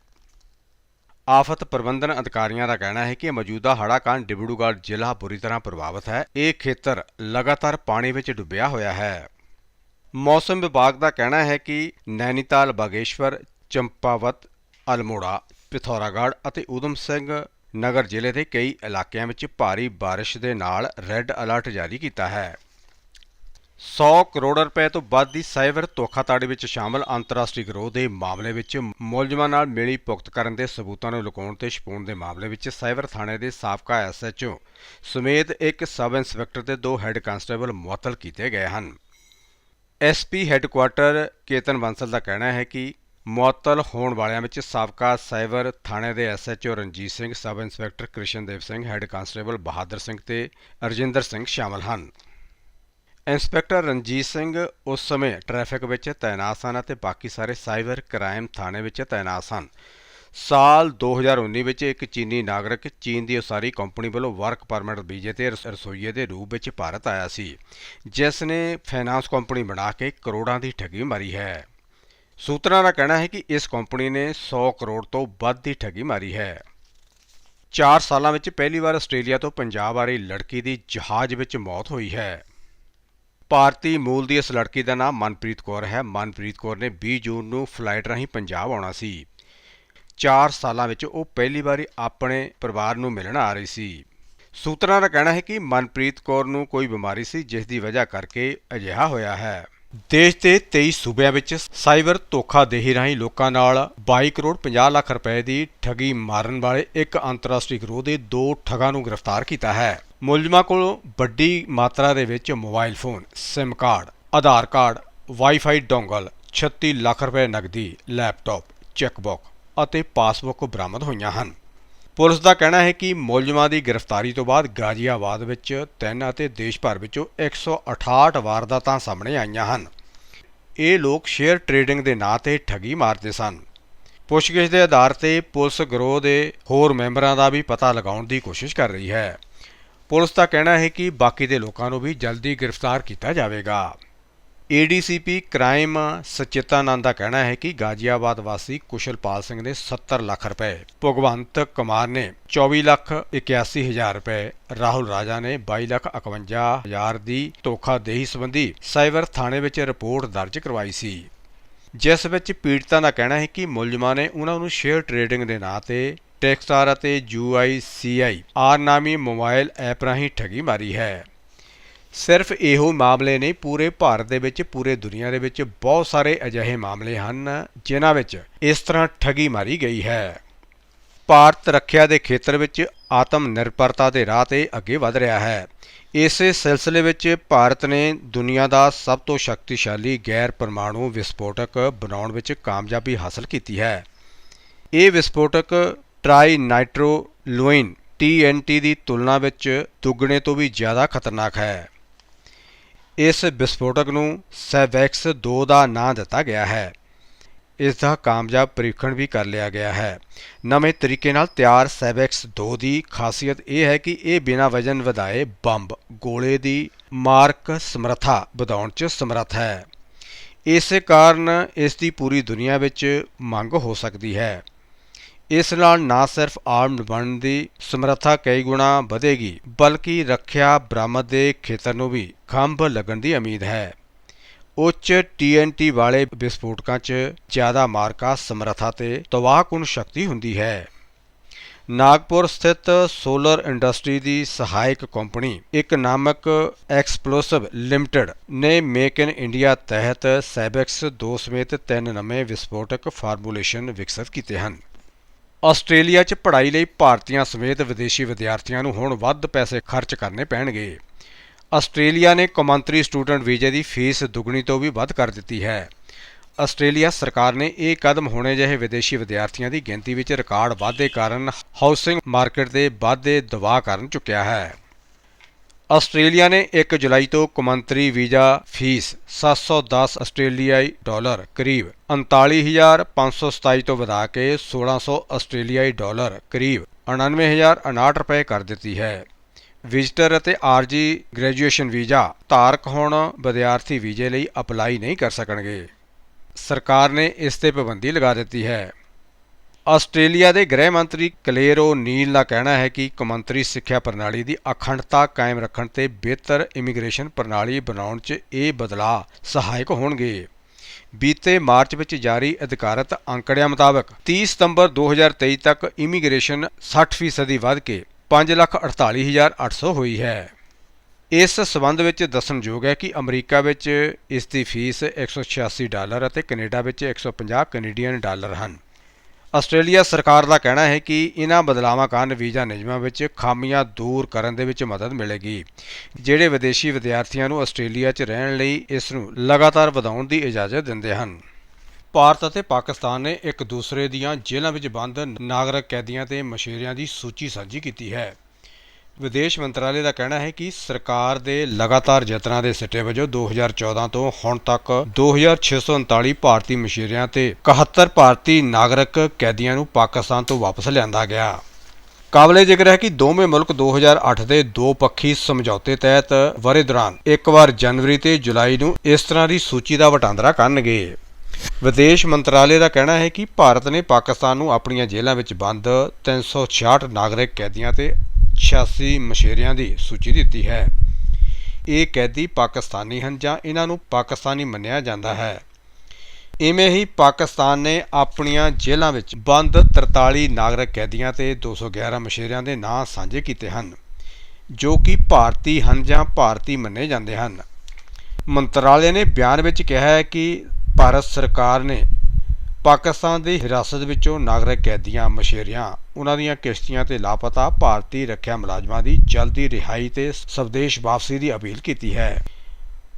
[SPEAKER 1] ਆਫਤ ਪ੍ਰਬੰਧਨ ਅਧਿਕਾਰੀਆਂ ਦਾ ਕਹਿਣਾ ਹੈ ਕਿ ਮੌਜੂਦਾ ਹੜ੍ਹਾਂ ਕਾਰਨ ਡਿਬੜੂਗੜ੍ਹ ਜ਼ਿਲ੍ਹਾ ਬੁਰੀ ਤਰ੍ਹਾਂ ਪ੍ਰਭਾਵਿਤ ਹੈ। ਇਹ ਖੇਤਰ ਲਗਾਤਾਰ ਪਾਣੀ ਵਿੱਚ ਡੁੱਬਿਆ ਹੋਇਆ ਹੈ। ਮੌਸਮ ਵਿਭਾਗ ਦਾ ਕਹਿਣਾ ਹੈ ਕਿ ਨੈਨੀਤਾਲ, ਬਾਗੇਸ਼ਵਰ, ਚੰਪਾਵਤ, ਅਲਮੋੜਾ, ਪਿਥੌਰਾਗੜ੍ਹ ਅਤੇ ਊਧਮ ਸਿੰਘ ਨਗਰ ਜ਼ਿਲ੍ਹੇ ਦੇ ਕਈ ਇਲਾਕਿਆਂ ਵਿੱਚ ਭਾਰੀ ਬਾਰਿਸ਼ ਦੇ ਨਾਲ ਰੈੱਡ ਅਲਰਟ ਜਾਰੀ ਕੀਤਾ ਹੈ। 100 ਕਰੋੜ ਰੁਪਏ ਤੋਂ ਵੱਧ ਦੀ ਸਾਈਬਰ ਧੋਖਾਧੜੀ ਵਿੱਚ ਸ਼ਾਮਲ ਅੰਤਰਰਾਸ਼ਟਰੀ ਗਰੋਹ ਦੇ ਮਾਮਲੇ ਵਿੱਚ ਮੁਲਜ਼ਮਾਂ ਨਾਲ ਮਿਲੀ ਭੁਗਤ ਕਰਨ ਦੇ ਸਬੂਤਾਂ ਨੂੰ ਲੁਕਾਉਣ ਤੇ ਛਪਾਉਣ ਦੇ ਮਾਮਲੇ ਵਿੱਚ ਸਾਈਬਰ ਥਾਣੇ ਦੇ ਸਾਬਕਾ ਐਸਐਚਓ ਸਮੇਤ ਇੱਕ ਸਬ ਇੰਸਪੈਕਟਰ ਤੇ ਦੋ ਹੈੱਡ ਕਾਂਸਟੇਬਲ ਮੁਅੱਤਲ ਕੀਤੇ ਗਏ ਹਨ। ਐਸਪੀ ਹੈੱਡਕੁਆਟਰ ਕੇਤਨ ਬੰਸਲ ਦਾ ਕਹਿਣਾ ਹੈ ਕਿ ਮੁਅੱਤਲ ਹੋਣ ਵਾਲਿਆਂ ਵਿੱਚ ਸਾਬਕਾ ਸਾਈਬਰ ਥਾਣੇ ਦੇ SHO Ranjit Singh, sub inspector Krishandev Singh, head constable Bahadur Singh ਤੇ ਅਰਜਿੰਦਰ ਸਿੰਘ ਸ਼ਾਮਲ ਹਨ। ਇੰਸਪੈਕਟਰ ਰਣਜੀਤ ਸਿੰਘ ਉਸ ਸਮੇਂ ਟ੍ਰੈਫਿਕ ਵਿੱਚ ਤਾਇਨਾਤ ਸਨ ਅਤੇ ਬਾਕੀ ਸਾਰੇ ਸਾਈਬਰ ਕ੍ਰਾਈਮ ਥਾਣੇ ਵਿੱਚ ਤਾਇਨਾਤ ਸਨ। ਸਾਲ 2019 ਵਿੱਚ ਇੱਕ ਚੀਨੀ ਨਾਗਰਿਕ ਚੀਨ ਦੀ ਉਸਾਰੀ ਕੰਪਨੀ ਵੱਲੋਂ ਵਰਕ ਪਰਮਿਟ ਵੀਜ਼ੇ ਤੇ ਰਸ- ਰਸੋਈਏ ਦੇ ਰੂਪ ਵਿੱਚ ਭਾਰਤ ਆਇਆ ਸੀ, ਜਿਸ ਨੇ ਫਾਈਨਾਂਸ ਕੰਪਨੀ ਬਣਾ ਕੇ ਕਰੋੜਾਂ ਦੀ ਠੱਗੀ ਮਾਰੀ ਹੈ। ਸੂਤਰਾਂ ਦਾ ਕਹਿਣਾ ਹੈ ਕਿ ਇਸ ਕੰਪਨੀ ਨੇ 100 ਕਰੋੜ ਤੋਂ ਵੱਧ ਦੀ ਠੱਗੀ ਮਾਰੀ ਹੈ। 4 ਸਾਲਾਂ ਵਿੱਚ ਪਹਿਲੀ ਵਾਰ ਆਸਟ੍ਰੇਲੀਆ ਤੋਂ ਪੰਜਾਬ ਆ ਰਹੀ ਲੜਕੀ ਦੀ ਜਹਾਜ਼ ਵਿੱਚ ਮੌਤ ਹੋਈ ਹੈ। ਭਾਰਤੀ ਮੂਲ ਦੀ ਇਸ ਲੜਕੀ ਦਾ ਨਾਮ ਮਨਪ੍ਰੀਤ ਕੌਰ ਹੈ। ਮਨਪ੍ਰੀਤ ਕੌਰ ਨੇ 20 ਜੂਨ ਨੂੰ ਫਲਾਈਟ ਰਾਹੀਂ ਪੰਜਾਬ ਆਉਣਾ ਸੀ। 4 ਸਾਲਾਂ ਵਿੱਚ ਉਹ ਪਹਿਲੀ ਵਾਰੀ ਆਪਣੇ ਪਰਿਵਾਰ ਨੂੰ ਮਿਲਣ ਆ ਰਹੀ ਸੀ। ਸੂਤਰਾਂ ਦਾ ਕਹਿਣਾ ਹੈ ਕਿ ਮਨਪ੍ਰੀਤ ਕੌਰ ਨੂੰ ਕੋਈ ਬਿਮਾਰੀ ਸੀ, ਜਿਸ ਦੀ ਵਜ੍ਹਾ ਕਰਕੇ ਅਜਿਹਾ ਹੋਇਆ ਹੈ। ਦੇਸ਼ ਦੇ 23 ਸੂਬਿਆਂ ਵਿੱਚ ਸਾਈਬਰ ਧੋਖਾਦੇਹੀ ਰਾਹੀਂ ਲੋਕਾਂ ਨਾਲ 22 ਕਰੋੜ 50 ਲੱਖ ਰੁਪਏ ਦੀ ਠੱਗੀ ਮਾਰਨ ਵਾਲੇ ਇੱਕ ਅੰਤਰਰਾਸ਼ਟਰੀ ਗਰੋਹ ਦੇ ਦੋ ਠੱਗਾਂ ਨੂੰ ਗ੍ਰਿਫਤਾਰ ਕੀਤਾ ਹੈ। ਮੁਲਜ਼ਮਾਂ ਕੋਲੋਂ ਵੱਡੀ ਮਾਤਰਾ ਦੇ ਵਿੱਚ mobile phone SIM card, Aadhaar card WiFi dongle 36 lakh ਰੁਪਏ ਨਕਦੀ, ਲੈਪਟਾਪ, ਚੈੱਕਬੁੱਕ ਅਤੇ ਪਾਸਬੁੱਕ ਬਰਾਮਦ ਹੋਈਆਂ ਹਨ। ਪੁਲਿਸ ਦਾ ਕਹਿਣਾ ਹੈ ਕਿ ਮੁਲਜ਼ਮਾਂ ਦੀ ਗ੍ਰਿਫਤਾਰੀ ਤੋਂ ਬਾਅਦ ਗਾਜ਼ੀਆਬਾਦ ਵਿੱਚ ਤਿੰਨ ਅਤੇ ਦੇਸ਼ ਭਰ ਵਿੱਚੋਂ 168 ਵਾਰਦਾਤਾਂ ਸਾਹਮਣੇ ਆਈਆਂ ਹਨ। ਇਹ ਲੋਕ ਸ਼ੇਅਰ ਟ੍ਰੇਡਿੰਗ ਦੇ ਨਾਂ ਤੇ ਠੱਗੀ ਮਾਰਦੇ ਸਨ। ਪੁੱਛਗਿੱਛ ਦੇ ਆਧਾਰ ਤੇ ਪੁਲਿਸ ਗਰੋਹ ਦੇ ਹੋਰ ਮੈਂਬਰਾਂ ਦਾ ਵੀ ਪਤਾ ਲਗਾਉਣ ਦੀ ਕੋਸ਼ਿਸ਼ ਕਰ ਰਹੀ ਹੈ। ਪੁਲਿਸ ਦਾ ਕਹਿਣਾ ਹੈ ਕਿ ਬਾਕੀ ਦੇ ਲੋਕਾਂ ਨੂੰ ਵੀ ਜਲਦੀ ਗ੍ਰਿਫਤਾਰ ਕੀਤਾ ਜਾਵੇਗਾ। ਏਡੀਸੀਪੀ ਕ੍ਰਾਈਮ ਸਚਿਤਾਨੰਦ ਦਾ ਕਹਿਣਾ ਹੈ ਕਿ ਗਾਜ਼ੀਆਬਾਦ ਵਾਸੀ ਕੁਸ਼ਲਪਾਲ ਸਿੰਘ ਨੇ 70 ਲੱਖ ਰੁਪਏ, ਭਗਵੰਤ ਕੁਮਾਰ ਨੇ 24 ਲੱਖ 81 ਹਜ਼ਾਰ ਰੁਪਏ, ਰਾਹੁਲ ਰਾਜਾ ਨੇ 22 ਲੱਖ 51 ਹਜ਼ਾਰ ਦੀ ਧੋਖਾਦੇਹੀ ਸੰਬੰਧੀ ਸਾਈਬਰ ਥਾਣੇ ਵਿੱਚ ਰਿਪੋਰਟ ਦਰਜ ਕਰਵਾਈ ਸੀ। ਜਿਸ ਵਿੱਚ ਪੀੜਤਾਂ ਦਾ ਕਹਿਣਾ ਹੈ ਕਿ ਮੁਲਜ਼ਮਾਂ ਨੇ ਉਹਨਾਂ ਨੂੰ ਸ਼ੇਅਰ ਟ੍ਰੇਡਿੰਗ ਦੇ ਨਾਂ ਤੇ ਟੈਕਸਟਾਰ ਅਤੇ UICI ਆਰ ਨਾਮੀ ਮੋਬਾਈਲ ਐਪ ਰਾਹੀਂ ਠੱਗੀ ਮਾਰੀ ਹੈ। ਸਿਰਫ ਇਹੋ ਮਾਮਲੇ ਨਹੀਂ, ਪੂਰੇ ਭਾਰਤ ਦੇ ਵਿੱਚ, ਪੂਰੇ ਦੁਨੀਆ ਦੇ ਵਿੱਚ ਬਹੁਤ ਸਾਰੇ ਅਜਿਹੇ ਮਾਮਲੇ ਹਨ, ਜਿਨ੍ਹਾਂ ਵਿੱਚ ਇਸ ਤਰ੍ਹਾਂ ਠੱਗੀ ਮਾਰੀ ਗਈ ਹੈ। ਭਾਰਤ ਰੱਖਿਆ ਦੇ ਖੇਤਰ ਵਿੱਚ ਆਤਮ ਨਿਰਭਰਤਾ ਦੇ ਰਾਹ ਤੇ ਅੱਗੇ ਵਧ ਰਿਹਾ ਹੈ। ਇਸੇ ਸਿਲਸਿਲੇ ਵਿੱਚ ਭਾਰਤ ਨੇ ਦੁਨੀਆ ਦਾ ਸਭ ਤੋਂ ਸ਼ਕਤੀਸ਼ਾਲੀ ਗੈਰ ਪਰਮਾਣੂ ਵਿਸਫੋਟਕ ਬਣਾਉਣ ਵਿੱਚ ਕਾਮਯਾਬੀ ਹਾਸਲ ਕੀਤੀ ਹੈ। ਇਹ ਵਿਸਫੋਟਕ ਟ੍ਰਾਈ ਨਾਈਟ੍ਰੋਲੋਇਨ TNT ਦੀ ਤੁਲਨਾ ਵਿੱਚ ਦੁੱਗਣੇ ਤੋਂ ਵੀ ਜ਼ਿਆਦਾ ਖਤਰਨਾਕ ਹੈ। ਇਸ ਵਿਸਫੋਟਕ ਨੂੰ ਸੈਵੈਕਸ 2 ਦਾ ਨਾਂ ਦਿੱਤਾ ਗਿਆ ਹੈ। ਇਸ ਦਾ ਕਾਮਯਾਬ ਪਰੀਖਣ ਵੀ ਕਰ ਲਿਆ ਗਿਆ ਹੈ। ਨਵੇਂ ਤਰੀਕੇ ਨਾਲ ਤਿਆਰ ਸੈਵੈਕਸ 2 ਦੀ ਖਾਸੀਅਤ ਇਹ ਹੈ ਕਿ ਇਹ ਬਿਨਾਂ ਵਜਨ ਵਧਾਏ ਬੰਬ, ਗੋਲੇ ਦੀ ਮਾਰਕ ਸਮਰੱਥਾ ਵਧਾਉਣ 'ਚ ਸਮਰੱਥ ਹੈ। ਇਸੇ ਕਾਰਨ ਇਸ ਦੀ ਪੂਰੀ ਦੁਨੀਆ ਵਿੱਚ ਮੰਗ ਹੋ ਸਕਦੀ ਹੈ। ਇਸ ਨਾਲ ਨਾ ਸਿਰਫ ਆਰਮਡ ਬਣਨ ਦੀ ਸਮਰੱਥਾ ਕਈ ਗੁਣਾ ਵਧੇਗੀ, ਬਲਕਿ ਰੱਖਿਆ ਬਰਾਮਦ ਦੇ ਖੇਤਰ ਨੂੰ ਵੀ ਖੰਭ ਲੱਗਣ ਦੀ ਉਮੀਦ ਹੈ। ਉੱਚ TNT ਵਾਲੇ ਵਿਸਫੋਟਕਾਂ 'ਚ ਜ਼ਿਆਦਾ ਮਾਰਕਾ ਸਮਰੱਥਾ ਤੇ ਤਬਾਹਕੁਨ ਸ਼ਕਤੀ ਹੁੰਦੀ ਹੈ। ਨਾਗਪੁਰ ਸਥਿਤ ਸੋਲਰ ਇੰਡਸਟਰੀ ਦੀ ਸਹਾਇਕ ਕੰਪਨੀ ਇੱਕ ਨਾਮਕ ਐਕਸਪਲੋਸਿਵ ਲਿਮਟਿਡ ਨੇ ਮੇਕ ਇਨ ਇੰਡੀਆ ਤਹਿਤ ਸੈਬੈਕਸ 2 ਸਮੇਤ ਤਿੰਨ ਨਵੇਂ ਵਿਸਫੋਟਕ ਫਾਰਮੂਲੇਸ਼ਨ ਵਿਕਸਿਤ ਕੀਤੇ ਹਨ। ਆਸਟ੍ਰੇਲੀਆ 'ਚ ਪੜ੍ਹਾਈ ਲਈ ਭਾਰਤੀਆਂ ਸਮੇਤ ਵਿਦੇਸ਼ੀ ਵਿਦਿਆਰਥੀਆਂ ਨੂੰ ਹੁਣ ਵੱਧ ਪੈਸੇ ਖਰਚ ਕਰਨੇ ਪੈਣਗੇ। ਆਸਟ੍ਰੇਲੀਆ ਨੇ ਕੌਮਾਂਤਰੀ ਸਟੂਡੈਂਟ ਵੀਜ਼ੇ ਦੀ ਫੀਸ ਦੁੱਗਣੀ ਤੋਂ ਵੀ ਵੱਧ ਕਰ ਦਿੱਤੀ ਹੈ। ਆਸਟ੍ਰੇਲੀਆ ਸਰਕਾਰ ਨੇ ਇਹ ਕਦਮ ਹੋਣੇ ਜਿਹੇ ਵਿਦੇਸ਼ੀ ਵਿਦਿਆਰਥੀਆਂ ਦੀ ਗਿਣਤੀ ਵਿੱਚ ਰਿਕਾਰਡ ਵਾਧੇ ਕਾਰਨ ਹਾਊਸਿੰਗ ਮਾਰਕੀਟ ਦੇ ਵਾਧੇ ਦਬਾਅ ਕਾਰਨ ਚੁੱਕਿਆ ਹੈ। ਆਸਟ੍ਰੇਲੀਆ ਨੇ 1 ਜੁਲਾਈ ਤੋਂ ਕੌਮਾਂਤਰੀ ਵੀਜ਼ਾ ਫੀਸ 710 ਆਸਟ੍ਰੇਲੀਆਈ ਡਾਲਰ ਕਰੀਬ 39527 ਤੋਂ ਵਧਾ ਕੇ 1600 ਆਸਟ੍ਰੇਲੀਆਈ ਡਾਲਰ ਕਰੀਬ 99059 ਰੁਪਏ ਕਰ ਦਿੱਤੀ ਹੈ। ਵਿਜ਼ਟਰ ਅਤੇ ਆਰਜੀ ਗ੍ਰੈਜੂਏਸ਼ਨ ਵੀਜ਼ਾ ਧਾਰਕ ਹੁਣ ਵਿਦਿਆਰਥੀ ਵੀਜ਼ੇ ਲਈ ਅਪਲਾਈ ਨਹੀਂ ਕਰ ਸਕਣਗੇ। ਸਰਕਾਰ ਨੇ ਇਸ ਤੇ ਪਾਬੰਦੀ ਲਗਾ ਦਿੱਤੀ ਹੈ। ਆਸਟ੍ਰੇਲੀਆ ਦੇ ਗ੍ਰਹਿ ਮੰਤਰੀ ਕਲੇਰੋ ਨੀਲ ਦਾ ਕਹਿਣਾ ਹੈ ਕਿ ਕੌਮਾਂਤਰੀ ਸਿੱਖਿਆ ਪ੍ਰਣਾਲੀ ਦੀ ਅਖੰਡਤਾ ਕਾਇਮ ਰੱਖਣ ਤੇ ਬਿਹਤਰ ਇਮੀਗ੍ਰੇਸ਼ਨ ਪ੍ਰਣਾਲੀ ਬਣਾਉਣ 'ਚ ਇਹ ਬਦਲਾਅ ਸਹਾਇਕ ਹੋਣਗੇ। ਬੀਤੇ ਮਾਰਚ ਵਿੱਚ ਜਾਰੀ ਅਧਿਕਾਰਤ ਅੰਕੜਿਆਂ ਮੁਤਾਬਕ 30 ਸਤੰਬਰ 2023 ਤੱਕ ਇਮੀਗ੍ਰੇਸ਼ਨ 60% ਦੀ ਵੱਧ ਕੇ 548800 ਹੋਈ ਹੈ। ਇਸ ਸਬੰਧ ਵਿੱਚ ਦੱਸਣਯੋਗ ਹੈ ਕਿ ਅਮਰੀਕਾ ਵਿੱਚ ਇਸ ਦੀ ਫੀਸ 186 ਡਾਲਰ ਅਤੇ ਕੈਨੇਡਾ ਵਿੱਚ 150 ਕੈਨੇਡੀਅਨ ਡਾਲਰ ਹਨ। ਆਸਟ੍ਰੇਲੀਆ ਸਰਕਾਰ ਦਾ ਕਹਿਣਾ ਹੈ ਕਿ ਇਹਨਾਂ ਬਦਲਾਵਾਂ ਕਾਰਨ ਵੀਜ਼ਾ ਨਿਯਮਾਂ ਵਿੱਚ ਖਾਮੀਆਂ ਦੂਰ ਕਰਨ ਦੇ ਵਿੱਚ ਮਦਦ ਮਿਲੇਗੀ, ਜਿਹੜੇ ਵਿਦੇਸ਼ੀ ਵਿਦਿਆਰਥੀਆਂ ਨੂੰ ਆਸਟ੍ਰੇਲੀਆ 'ਚ ਰਹਿਣ ਲਈ ਇਸ ਨੂੰ ਲਗਾਤਾਰ ਵਧਾਉਣ ਦੀ ਇਜਾਜ਼ਤ ਦਿੰਦੇ ਹਨ। ਭਾਰਤ ਅਤੇ ਪਾਕਿਸਤਾਨ ਨੇ ਇੱਕ ਦੂਸਰੇ ਦੀਆਂ ਜੇਲ੍ਹਾਂ ਵਿੱਚ ਬੰਦ ਨਾਗਰਿਕ ਕੈਦੀਆਂ ਤੇ ਮਸ਼ੀਰਿਆਂ ਦੀ ਸੂਚੀ ਸਾਂਝੀ ਕੀਤੀ ਹੈ। ਵਿਦੇਸ਼ ਮੰਤਰਾਲੇ ਦਾ ਕਹਿਣਾ ਹੈ ਕਿ ਸਰਕਾਰ ਦੇ ਲਗਾਤਾਰ ਯਤਨਾਂ ਦੇ ਸਿੱਟੇ ਵਜੋਂ 2014 ਤੋਂ ਹੁਣ ਤੱਕ 2639 ਭਾਰਤੀ ਮਸ਼ੀਰਿਆਂ ਤੇ 71 ਭਾਰਤੀ ਨਾਗਰਿਕ ਕੈਦੀਆਂ ਨੂੰ ਪਾਕਿਸਤਾਨ ਤੋਂ ਵਾਪਸ ਲਿਆਂਦਾ ਗਿਆ। ਕਾਬਲੇ ਜ਼ਿਕਰ ਹੈ ਕਿ ਦੋਵੇਂ ਮੁਲਕ 2008 ਦੇ ਦੋ ਪੱਖੀ ਸਮਝੌਤੇ ਤਹਿਤ ਵਰੇ ਦੌਰਾਨ ਇੱਕ ਵਾਰ ਜਨਵਰੀ ਤੇ ਜੁਲਾਈ ਨੂੰ ਇਸ ਤਰ੍ਹਾਂ ਦੀ ਸੂਚੀ ਦਾ ਵਟਾਂਦਰਾ ਕਰਨਗੇ। ਵਿਦੇਸ਼ ਮੰਤਰਾਲੇ ਦਾ ਕਹਿਣਾ ਹੈ ਕਿ ਭਾਰਤ ਨੇ ਪਾਕਿਸਤਾਨ ਨੂੰ ਆਪਣੀਆਂ ਜੇਲ੍ਹਾਂ ਵਿੱਚ ਬੰਦ 366 ਨਾਗਰਿਕ ਕੈਦੀਆਂ ਤੇ 86 ਮਸ਼ੀਰਿਆਂ ਦੀ ਸੂਚੀ ਦਿੱਤੀ ਹੈ। ਇਹ ਕੈਦੀ ਪਾਕਿਸਤਾਨੀ ਹਨ ਜਾਂ ਇਹਨਾਂ ਨੂੰ ਪਾਕਿਸਤਾਨੀ ਮੰਨਿਆ ਜਾਂਦਾ ਹੈ। ਇਵੇਂ ਹੀ ਪਾਕਿਸਤਾਨ ਨੇ ਆਪਣੀਆਂ ਜੇਲ੍ਹਾਂ ਵਿੱਚ ਬੰਦ 43 ਨਾਗਰਿਕ ਕੈਦੀਆਂ ਤੇ 211 ਮਸ਼ੀਰਿਆਂ ਦੇ ਨਾਂ ਸਾਂਝੇ ਕੀਤੇ ਹਨ, ਜੋ ਕਿ ਭਾਰਤੀ ਹਨ ਜਾਂ ਭਾਰਤੀ ਮੰਨੇ ਜਾਂਦੇ ਹਨ। ਮੰਤਰਾਲੇ ਨੇ ਬਿਆਨ ਵਿੱਚ ਕਿਹਾ ਹੈ ਕਿ ਭਾਰਤ ਸਰਕਾਰ ਨੇ ਪਾਕਿਸਤਾਨ ਦੀ ਹਿਰਾਸਤ ਵਿੱਚੋਂ ਨਾਗਰਿਕ ਕੈਦੀਆਂ ਮਸ਼ੀਰਿਆਂ ਉਹਨਾਂ ਦੀਆਂ ਕਿਸ਼ਤੀਆਂ ਤੇ ਲਾਪਤਾ ਭਾਰਤੀ ਰੱਖਿਆ ਮੁਲਾਜ਼ਮਾਂ ਦੀ ਜਲਦੀ ਰਿਹਾਈ ਤੇ ਸਵਦੇਸ਼ ਵਾਪਸੀ ਦੀ ਅਪੀਲ ਕੀਤੀ ਹੈ।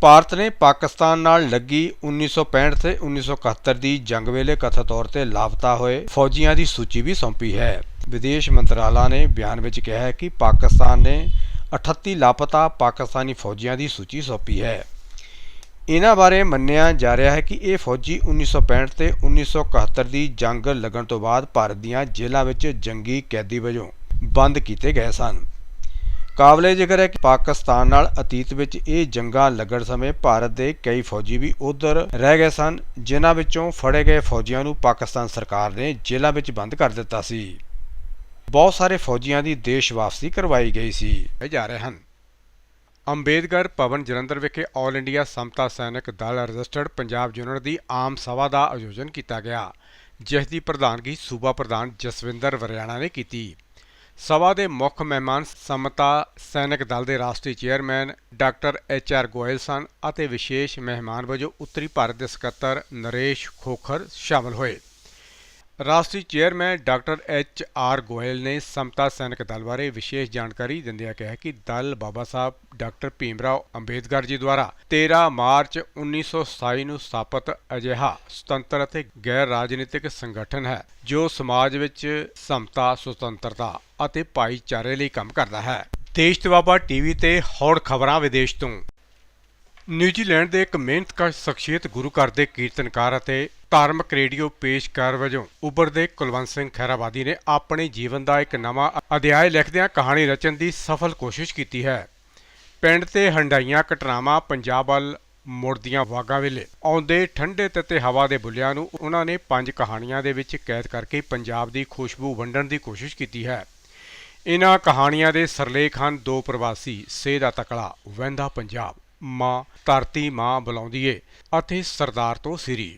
[SPEAKER 1] ਭਾਰਤ ਨੇ ਪਾਕਿਸਤਾਨ ਨਾਲ ਲੱਗੀ 1965 ਤੇ 1971 ਦੀ ਜੰਗ ਵੇਲੇ ਕਥਿਤ ਤੌਰ ਤੇ ਲਾਪਤਾ ਹੋਏ ਫੌਜੀਆਂ ਦੀ ਸੂਚੀ ਵੀ ਸੌਂਪੀ ਹੈ। ਵਿਦੇਸ਼ ਮੰਤਰਾਲਾ ਨੇ ਬਿਆਨ ਵਿੱਚ ਕਿਹਾ ਹੈ ਕਿ ਪਾਕਿਸਤਾਨ ਨੇ 38 ਲਾਪਤਾ ਪਾਕਿਸਤਾਨੀ ਫੌਜੀਆਂ ਦੀ ਸੂਚੀ ਸੌਂਪੀ ਹੈ। ਇਹਨਾਂ ਬਾਰੇ ਮੰਨਿਆ ਜਾ ਰਿਹਾ ਹੈ ਕਿ ਇਹ ਫੌਜੀ 1965 ਤੇ 1971 ਦੀ ਜੰਗ ਲੱਗਣ ਤੋਂ ਬਾਅਦ ਭਾਰਤ ਦੀਆਂ ਜੇਲ੍ਹਾਂ ਵਿੱਚ ਜੰਗੀ ਕੈਦੀ ਵਜੋਂ ਬੰਦ ਕੀਤੇ ਗਏ ਸਨ। ਕਾਬਲੇ ਜ਼ਿਕਰ ਹੈ ਕਿ ਪਾਕਿਸਤਾਨ ਨਾਲ ਅਤੀਤ ਵਿੱਚ ਇਹ ਜੰਗਾਂ ਲੱਗਣ ਸਮੇਂ ਭਾਰਤ ਦੇ ਕਈ ਫੌਜੀ ਵੀ ਉਧਰ ਰਹਿ ਗਏ ਸਨ, ਜਿਨ੍ਹਾਂ ਵਿੱਚੋਂ ਫੜੇ ਗਏ ਫੌਜੀਆਂ ਨੂੰ ਪਾਕਿਸਤਾਨ ਸਰਕਾਰ ਨੇ ਜੇਲ੍ਹਾਂ ਵਿੱਚ ਬੰਦ ਕਰ ਦਿੱਤਾ ਸੀ। ਬਹੁਤ ਸਾਰੇ ਫੌਜੀਆਂ ਦੀ ਦੇਸ਼ ਵਾਪਸੀ ਕਰਵਾਈ ਗਈ ਸੀ। ਇਹ ਜਾ ਰਹੇ ਹਨ। ਅੰਬੇਦਕਰ ਭਵਨ ਜਲੰਧਰ ਵਿਖੇ all India Samta Sainik Dal registered Punjab unit ਦੀ ਆਮ ਸਭਾ ਦਾ ਆਯੋਜਨ ਕੀਤਾ ਗਿਆ, ਜਿਸ ਦੀ ਪ੍ਰਧਾਨਗੀ ਸੂਬਾ ਪ੍ਰਧਾਨ ਜਸਵਿੰਦਰ ਵਰਿਆਣਾ ਨੇ ਕੀਤੀ। ਸਭਾ ਦੇ ਮੁੱਖ ਮਹਿਮਾਨ ਸਮਤਾ ਸੈਨਿਕ ਦਲ ਦੇ ਰਾਸ਼ਟਰੀ chairman doctor H R Goyal ਸਨ ਅਤੇ ਵਿਸ਼ੇਸ਼ ਮਹਿਮਾਨ ਵਜੋਂ ਉੱਤਰੀ ਭਾਰਤ ਦੇ ਸਕੱਤਰ ਨਰੇਸ਼ ਖੋਖਰ ਸ਼ਾਮਲ ਹੋਏ। ਰਾਸ਼ਟਰੀ chairman doctor H R Goyal ਨੇ ਸਮਤਾ ਸੈਨਿਕ ਦਲ ਬਾਰੇ ਵਿਸ਼ੇਸ਼ ਜਾਣਕਾਰੀ ਦਿੰਦਿਆਂ ਕਿਹਾ ਕਿ ਦਲ ਬਾਬਾ ਸਾਹਿਬ ਡਾਕਟਰ ਭੀਮਰਾਓ ਅੰਬੇਦਕਰ ਜੀ ਦੁਆਰਾ 13 ਮਾਰਚ 1927 ਨੂੰ ਸਥਾਪਿਤ ਅਜਿਹਾ ਸੁਤੰਤਰ ਅਤੇ ਗੈਰ ਰਾਜਨੀਤਿਕ ਸੰਗਠਨ ਹੈ, ਜੋ ਸਮਾਜ ਵਿੱਚ ਸਮਤਾ, ਸੁਤੰਤਰਤਾ ਅਤੇ ਭਾਈਚਾਰੇ ਲਈ ਕੰਮ ਕਰਦਾ ਹੈ। ਦੇਸ਼ ਤਵਾਬਾ ਟੀਵੀ ਤੇ ਹੋਰ ਖਬਰਾਂ ਵਿਦੇਸ਼ ਤੋਂ। ਨਿਊਜ਼ੀਲੈਂਡ ਦੇ ਇੱਕ ਮਿਹਨਤਕਸ਼ ਸ਼ਖਸੀਅਤ ਗੁਰੂ ਘਰ ਦੇ ਕੀਰਤਨਕਾਰ ਅਤੇ ਧਾਰਮਿਕ ਰੇਡੀਓ ਪੇਸ਼ਕਾਰ ਵਜੋਂ ਉੱਭਰਦੇ ਕੁਲਵੰਤ ਸਿੰਘ ਖੈਰਾਬਾਦੀ ਨੇ ਆਪਣੇ ਜੀਵਨ ਦਾ ਇੱਕ ਨਵਾਂ ਅਧਿਆਇ ਲਿਖਦਿਆਂ ਕਹਾਣੀ ਰਚਣ ਦੀ ਸਫਲ ਕੋਸ਼ਿਸ਼ ਕੀਤੀ ਹੈ। ਪਿੰਡ ਤੇ ਹੰਡਾਈਆਂ ਘਟਨਾਵਾਂ ਪੰਜਾਬ ਵੱਲ ਮੁੜਦੀਆਂ ਵਾਗਾ ਵੇਲੇ ਆਉਂਦੇ ਠੰਡੇ ਤੱਤੇ ਹਵਾ ਦੇ ਬੁੱਲਿਆਂ ਨੂੰ ਉਹਨਾਂ ਨੇ ਪੰਜ ਕਹਾਣੀਆਂ ਦੇ ਵਿੱਚ ਕੈਦ ਕਰਕੇ ਪੰਜਾਬ ਦੀ ਖੁਸ਼ਬੂ ਵੰਡਣ ਦੀ ਕੋਸ਼ਿਸ਼ ਕੀਤੀ ਹੈ। ਇਹਨਾਂ ਕਹਾਣੀਆਂ ਦੇ ਸਰਲੇਖ ਹਨ ਦੋ ਪ੍ਰਵਾਸੀ ਸੇ ਦਾ ਤਕਲਾ ਵਹਿੰਦਾ ਪੰਜਾਬ। ਮਾਂ, ਧਰਤੀ ਮਾਂ ਬੁਲਾਉਂਦੀ ਏ ਅਤੇ ਸਰਦਾਰ ਤੋਂ ਸਿਰੀ।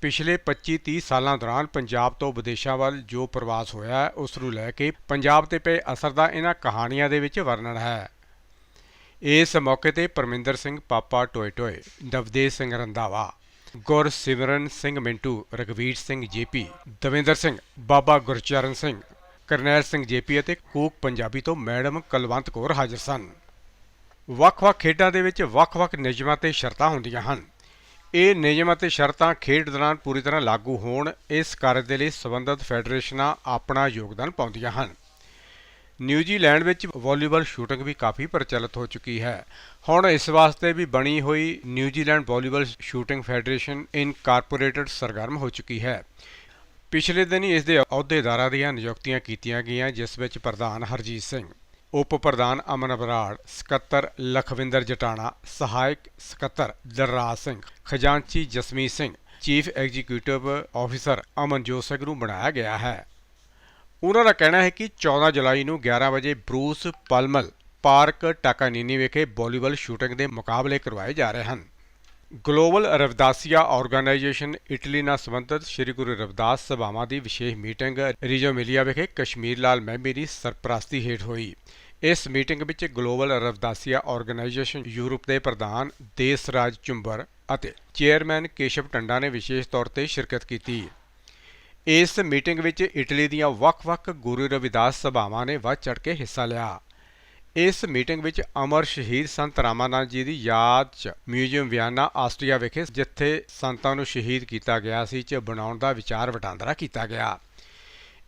[SPEAKER 1] ਪਿਛਲੇ 25-30 ਸਾਲਾਂ ਦੌਰਾਨ ਪੰਜਾਬ ਤੋਂ ਵਿਦੇਸ਼ਾਂ ਵੱਲ ਜੋ ਪ੍ਰਵਾਸ ਹੋਇਆ ਉਸ ਨੂੰ ਲੈ ਕੇ ਪੰਜਾਬ ਤੇ ਪਏ ਅਸਰ ਦਾ ਇਹਨਾਂ ਕਹਾਣੀਆਂ ਦੇ ਵਿੱਚ ਵਰਣਨ ਹੈ। ਇਸ ਮੌਕੇ ਤੇ ਪਰਮਿੰਦਰ ਸਿੰਘ ਪਾਪਾ ਟੋਏ ਟੋਏ ਨਵਦੇਵ ਸਿੰਘ ਰੰਧਾਵਾ ਗੁਰਸਿਮਰਨ ਸਿੰਘ ਮਿੰਟੂ ਰਗਵੀਰ ਸਿੰਘ ਜੇਪੀ, ਦਵਿੰਦਰ ਸਿੰਘ, ਬਾਬਾ ਗੁਰਚਰਨ ਸਿੰਘ, ਕਰਨੈਲ ਸਿੰਘ ਜੇਪੀ ਅਤੇ ਕੂਕ ਪੰਜਾਬੀ ਤੋਂ ਮੈਡਮ ਕਲਵੰਤ ਕੌਰ ਹਾਜ਼ਰ ਸਨ। ਵੱਖ-ਵੱਖ ਖੇਡਾਂ ਦੇ ਵਿੱਚ ਵੱਖ-ਵੱਖ ਨਿਯਮਾਂ ਤੇ ਸ਼ਰਤਾਂ ਹੁੰਦੀਆਂ ਹਨ। ਇਹ ਨਿਯਮ ਅਤੇ ਸ਼ਰਤਾਂ ਖੇਡ ਦੌਰਾਨ ਪੂਰੀ ਤਰ੍ਹਾਂ ਲਾਗੂ ਹੋਣ, ਇਸ ਕਾਰਜ ਦੇ ਲਈ ਸੰਬੰਧਿਤ ਫੈਡਰੇਸ਼ਨਾਂ ਆਪਣਾ ਯੋਗਦਾਨ ਪਾਉਂਦੀਆਂ ਹਨ। ਨਿਊਜ਼ੀਲੈਂਡ ਵਿੱਚ ਵਾਲੀਬਾਲ ਸ਼ੂਟਿੰਗ ਵੀ ਕਾਫੀ ਪ੍ਰਚਲਿਤ ਹੋ ਚੁੱਕੀ ਹੈ। ਹੁਣ ਇਸ ਵਾਸਤੇ ਵੀ ਬਣੀ ਹੋਈ New Zealand volleyball shooting federation incorporated ਸਰਗਰਮ ਹੋ ਚੁੱਕੀ ਹੈ। ਪਿਛਲੇ ਦਿਨ ਹੀ ਇਸ ਦੇ ਅਹੁਦੇਦਾਰਾਂ ਦੀਆਂ ਨਿਯੁਕਤੀਆਂ ਕੀਤੀਆਂ ਗਈਆਂ, ਜਿਸ ਵਿੱਚ ਪ੍ਰਧਾਨ ਹਰਜੀਤ ਸਿੰਘ ਉਪ ਪ੍ਰਧਾਨ ਅਮਨ ਬਰਾੜ ਸਕੱਤਰ ਲਖਵਿੰਦਰ ਜਟਾਣਾ, ਸਹਾਇਕ ਸਕੱਤਰ ਦਰਰਾਜ ਸਿੰਘ, ਖਜ਼ਾਨਚੀ Jasmeet Singh, chief executive officer Amanjot Singh ਨੂੰ ਬਣਾਇਆ ਗਿਆ ਹੈ। ਉਹਨਾਂ ਦਾ ਕਹਿਣਾ ਹੈ ਕਿ 14 ਜੁਲਾਈ ਨੂੰ 11 ਵਜੇ ਬਰੂਸ ਪਲਮਲ ਪਾਰਕ ਟਾਕਾਨੀਨੀ ਵਿਖੇ ਵਾਲੀਬਾਲ ਸ਼ੂਟਿੰਗ ਦੇ ਮੁਕਾਬਲੇ ਕਰਵਾਏ ਜਾ ਰਹੇ ਹਨ। ਗਲੋਬਲ ਰਵਦਾਸੀਆ ਆਰਗੇਨਾਈਜੇਸ਼ਨ ਇਟਲੀ ਨਾਲ ਸੰਬੰਧਿਤ ਸ੍ਰੀ ਗੁਰੂ ਰਵਿਦਾਸ ਸਭਾਵਾਂ ਦੀ ਵਿਸ਼ੇਸ਼ ਮੀਟਿੰਗ ਰੀਜੋ ਮਿਲੀਆ ਵਿਖੇ ਕਸ਼ਮੀਰ ਲਾਲ ਮਹਿਮੀ ਦੀ ਸਰਪ੍ਰਸਤੀ ਹੇਠ ਹੋਈ। ਇਸ ਮੀਟਿੰਗ ਵਿੱਚ ਗਲੋਬਲ ਰਵਦਾਸੀਆ ਆਰਗੇਨਾਈਜੇਸ਼ਨ ਯੂਰਪ ਦੇ ਪ੍ਰਧਾਨ ਦੇਸਰਾਜ ਚੁੰਬਰ ਅਤੇ ਚੇਅਰਮੈਨ ਕੇਸ਼ਵ ਟੰਡਾ ਨੇ ਵਿਸ਼ੇਸ਼ ਤੌਰ ਤੇ ਸ਼ਿਰਕਤ ਕੀਤੀ। ਇਸ ਮੀਟਿੰਗ ਵਿੱਚ ਇਟਲੀ ਦੀਆਂ ਵੱਖ-ਵੱਖ ਗੁਰੂ ਰਵਿਦਾਸ ਸਭਾਵਾਂ ਨੇ ਵੱਧ ਚੜ੍ਹ ਕੇ ਹਿੱਸਾ ਲਿਆ। ਇਸ ਮੀਟਿੰਗ ਵਿੱਚ ਅਮਰ ਸ਼ਹੀਦ ਸੰਤ ਰਾਮਾਨੰਦ ਜੀ ਦੀ ਯਾਦ 'ਚ ਮਿਊਜ਼ੀਅਮ ਵਿਆਨਾ, ਆਸਟਰੀਆ ਵਿਖੇ, ਜਿੱਥੇ ਸੰਤਾਂ ਨੂੰ ਸ਼ਹੀਦ ਕੀਤਾ ਗਿਆ ਸੀ, 'ਚ ਬਣਾਉਣ ਦਾ ਵਿਚਾਰ ਵਟਾਂਦਰਾ ਕੀਤਾ ਗਿਆ।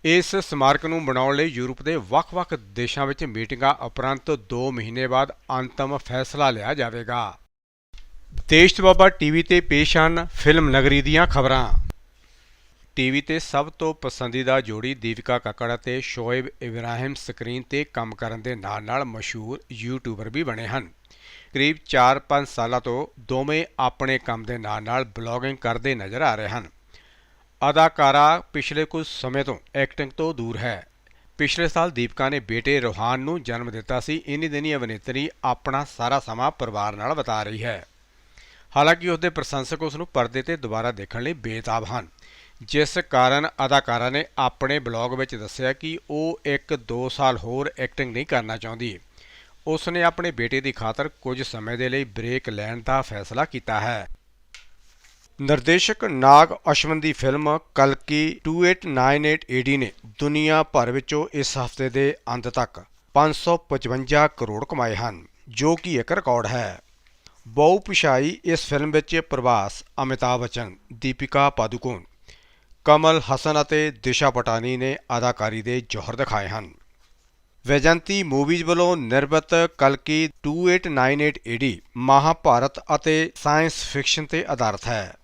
[SPEAKER 1] ਇਸ ਸਮਾਰਕ ਨੂੰ ਬਣਾਉਣ ਲਈ ਯੂਰਪ ਦੇ ਵੱਖ-ਵੱਖ ਦੇਸ਼ਾਂ ਵਿੱਚ ਮੀਟਿੰਗਾਂ ਉਪਰੰਤ 2 ਮਹੀਨੇ ਬਾਅਦ ਅੰਤਮ ਫੈਸਲਾ ਲਿਆ ਜਾਵੇਗਾ। ਦੇਸ਼ ਬਾਬਾ ਟੀਵੀ ਤੇ ਪੇਸ਼ ਹਨ ਫਿਲਮ ਨਗਰੀ ਦੀਆਂ ਖਬਰਾਂ। ਟੀਵੀ ਤੇ ਸਭ ਤੋਂ ਪਸੰਦੀਦਾ ਜੋੜੀ ਦੀਪਿਕਾ ਕੱਕੜ ਅਤੇ ਸ਼ੋਏਬ ਇਬਰਾਹਿਮ ਸਕਰੀਨ ਤੇ ਕੰਮ ਕਰਨ ਦੇ ਨਾਲ-ਨਾਲ ਮਸ਼ਹੂਰ ਯੂਟਿਊਬਰ ਵੀ ਬਣੇ ਹਨ। ਕਰੀਬ 4-5 ਸਾਲਾਂ ਤੋਂ ਦੋਵੇਂ ਆਪਣੇ ਕੰਮ ਦੇ ਨਾਲ-ਨਾਲ ਬਲੌਗਿੰਗ ਕਰਦੇ ਨਜ਼ਰ ਆ ਰਹੇ ਹਨ। ਅਦਾਕਾਰਾ ਪਿਛਲੇ ਕੁਝ ਸਮੇਂ ਤੋਂ ਐਕਟਿੰਗ ਤੋਂ ਦੂਰ ਹੈ। ਪਿਛਲੇ ਸਾਲ ਦੀਪਿਕਾ ਨੇ ਬੇਟੇ ਰੋਹਾਨ ਨੂੰ ਜਨਮ ਦਿੱਤਾ ਸੀ। ਇਨੀ ਦਿਨੀ ਅਭਿਨੇਤਰੀ ਆਪਣਾ ਸਾਰਾ ਸਮਾਂ ਪਰਿਵਾਰ ਨਾਲ ਬਿਤਾ ਰਹੀ ਹੈ। ਹਾਲਾਂਕਿ ਉਸਦੇ ਪ੍ਰਸ਼ੰਸਕ ਉਸ ਨੂੰ ਪਰਦੇ ਤੇ ਦੁਬਾਰਾ ਦੇਖਣ ਲਈ ਬੇਤਾਬ ਹਨ। ਜਿਸ ਕਾਰਨ ਅਦਾਕਾਰਾ ਨੇ ਆਪਣੇ ਬਲੌਗ ਵਿੱਚ ਦੱਸਿਆ ਕਿ ਉਹ ਇੱਕ 2 ਸਾਲ ਹੋਰ ਐਕਟਿੰਗ ਨਹੀਂ ਕਰਨਾ ਚਾਹੁੰਦੀ। ਉਸ ਨੇ ਆਪਣੇ ਬੇਟੇ ਦੀ ਖਾਤਰ ਕੁਝ ਸਮੇਂ ਦੇ ਲਈ ਬ੍ਰੇਕ ਲੈਣ ਦਾ ਫੈਸਲਾ ਕੀਤਾ ਹੈ। ਨਿਰਦੇਸ਼ਕ ਨਾਗ ਅਸ਼ਵਨ ਦੀ ਫਿਲਮ ਕਲਕੀ 2898 ਏਡੀ ਨੇ ਦੁਨੀਆ ਭਰ ਵਿੱਚੋਂ ਇਸ ਹਫ਼ਤੇ ਦੇ ਅੰਤ ਤੱਕ 555 ਕਰੋੜ ਕਮਾਏ ਹਨ, ਜੋ ਕਿ ਇੱਕ ਰਿਕਾਰਡ ਹੈ। ਬਹੁ ਪਿਛਾਈ ਇਸ ਫਿਲਮ ਵਿੱਚ ਪ੍ਰਭਾਸ, ਅਮਿਤਾਭ ਬੱਚਨ, ਦੀਪਿਕਾ ਪਾਦੂਕੋਣ, ਕਮਲ ਹਸਨ ਅਤੇ ਦਿਸ਼ਾ ਪਟਾਨੀ ਨੇ ਅਦਾਕਾਰੀ ਦੇ ਜੋਹਰ ਦਿਖਾਏ ਹਨ। ਵੈਜੰਤੀ ਮੂਵੀਜ਼ ਵੱਲੋਂ ਨਿਰਮਿਤ ਕਲਕੀ 2898 ਏਡੀ ਮਹਾਭਾਰਤ ਅਤੇ ਸਾਇੰਸ ਫਿਕਸ਼ਨ ਤੇ ਆਧਾਰਿਤ ਹੈ।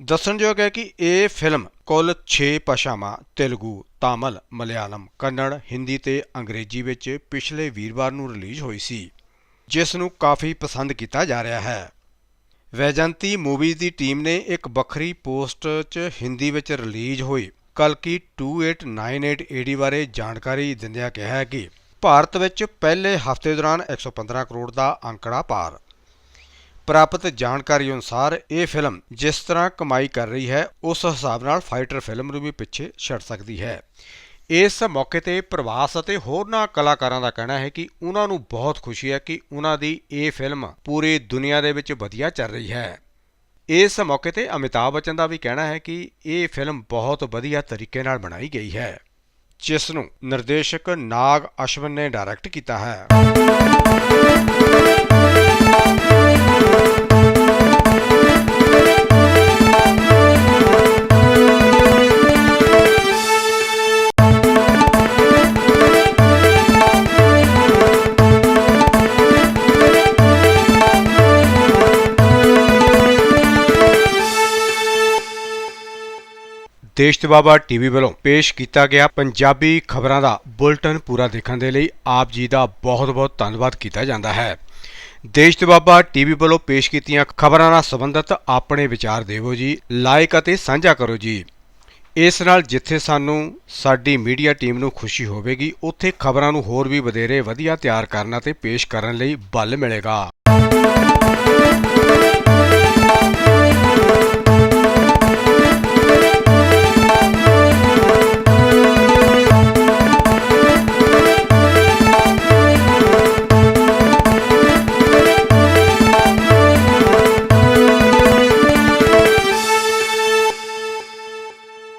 [SPEAKER 1] ਦੱਸਣਯੋਗ ਹੈ ਕਿ ਇਹ ਫਿਲਮ ਕੁੱਲ 6 ਭਾਸ਼ਾਵਾਂ, ਤੇਲਗੂ, ਤਾਮਿਲ, ਮਲਿਆਲਮ, ਕੰਨੜ, ਹਿੰਦੀ ਤੇ ਅੰਗਰੇਜ਼ੀ ਵਿੱਚ ਪਿਛਲੇ ਵੀਰਵਾਰ ਨੂੰ ਰਿਲੀਜ਼ ਹੋਈ ਸੀ, ਜਿਸ ਨੂੰ ਕਾਫੀ ਪਸੰਦ ਕੀਤਾ ਜਾ ਰਿਹਾ ਹੈ। ਵੈਜੰਤੀ ਮੂਵੀਜ਼ ਦੀ ਟੀਮ ਨੇ ਇੱਕ ਵੱਖਰੀ ਪੋਸਟ 'ਚ ਹਿੰਦੀ ਵਿੱਚ ਰਿਲੀਜ਼ ਹੋਈ, ਕਲਕੀ 2898 ਏਡੀ ਬਾਰੇ ਜਾਣਕਾਰੀ ਦਿੰਦਿਆਂ ਕਿਹਾ ਹੈ ਕਿ ਭਾਰਤ ਵਿੱਚ ਪਹਿਲੇ ਹਫ਼ਤੇ ਦੌਰਾਨ 115 ਕਰੋੜ ਦਾ ਅੰਕੜਾ ਪਾਰ। ਪ੍ਰਾਪਤ ਜਾਣਕਾਰੀ ਅਨੁਸਾਰ ਇਹ ਫਿਲਮ ਜਿਸ ਤਰ੍ਹਾਂ ਕਮਾਈ ਕਰ ਰਹੀ ਹੈ, ਉਸ ਹਿਸਾਬ ਨਾਲ ਫਾਈਟਰ ਫਿਲਮ ਨੂੰ ਵੀ ਪਿੱਛੇ ਛੱਡ ਸਕਦੀ ਹੈ। ਇਸ ਮੌਕੇ ਤੇ ਪ੍ਰਵਾਸ ਅਤੇ ਹੋਰਨਾਂ ਕਲਾਕਾਰਾਂ ਦਾ ਕਹਿਣਾ ਹੈ ਕਿ ਉਹਨਾਂ ਨੂੰ ਬਹੁਤ ਖੁਸ਼ੀ ਹੈ ਕਿ ਉਹਨਾਂ ਦੀ ਇਹ ਫਿਲਮ ਪੂਰੀ ਦੁਨੀਆ ਦੇ ਵਿੱਚ ਵਧੀਆ ਚੱਲ ਰਹੀ ਹੈ। ਇਸ ਮੌਕੇ ਤੇ ਅਮਿਤਾਭ ਬੱਚਨ ਦਾ ਵੀ ਕਹਿਣਾ ਹੈ ਕਿ ਇਹ ਫਿਲਮ ਬਹੁਤ ਵਧੀਆ ਤਰੀਕੇ ਨਾਲ ਬਣਾਈ ਗਈ ਹੈ, ਜਿਸ ਨੂੰ ਨਿਰਦੇਸ਼ਕ ਨਾਗ ਅਸ਼ਵਨ ਨੇ ਡਾਇਰੈਕਟ ਕੀਤਾ ਹੈ। ਦੇਸ਼ ਤੇ ਬਾਬਾ ਟੀਵੀ ਵੱਲੋਂ ਪੇਸ਼ ਕੀਤਾ ਗਿਆ ਪੰਜਾਬੀ ਖਬਰਾਂ ਦਾ ਬੁਲਟਨ ਪੂਰਾ ਦੇਖਣ ਦੇ ਲਈ ਆਪ ਜੀ ਦਾ ਬਹੁਤ-ਬਹੁਤ ਧੰਨਵਾਦ ਕੀਤਾ ਜਾਂਦਾ ਹੈ। ਦੇਸ਼ ਤੇ ਬਾਬਾ ਟੀਵੀ ਵੱਲੋਂ ਪੇਸ਼ ਕੀਤੀਆਂ ਖਬਰਾਂ ਨਾਲ ਸੰਬੰਧਿਤ ਆਪਣੇ ਵਿਚਾਰ ਦੇਵੋ ਜੀ, ਲਾਇਕ ਅਤੇ ਸਾਂਝਾ ਕਰੋ ਜੀ। ਇਸ ਨਾਲ ਜਿੱਥੇ ਸਾਨੂੰ ਸਾਡੀ ਮੀਡੀਆ ਟੀਮ ਨੂੰ ਖੁਸ਼ੀ ਹੋਵੇਗੀ, ਉੱਥੇ ਖਬਰਾਂ ਨੂੰ ਹੋਰ ਵੀ ਵਧੇਰੇ ਵਧੀਆ ਤਿਆਰ ਕਰਨ ਅਤੇ ਪੇਸ਼ ਕਰਨ ਲਈ ਬਲ ਮਿਲੇਗਾ।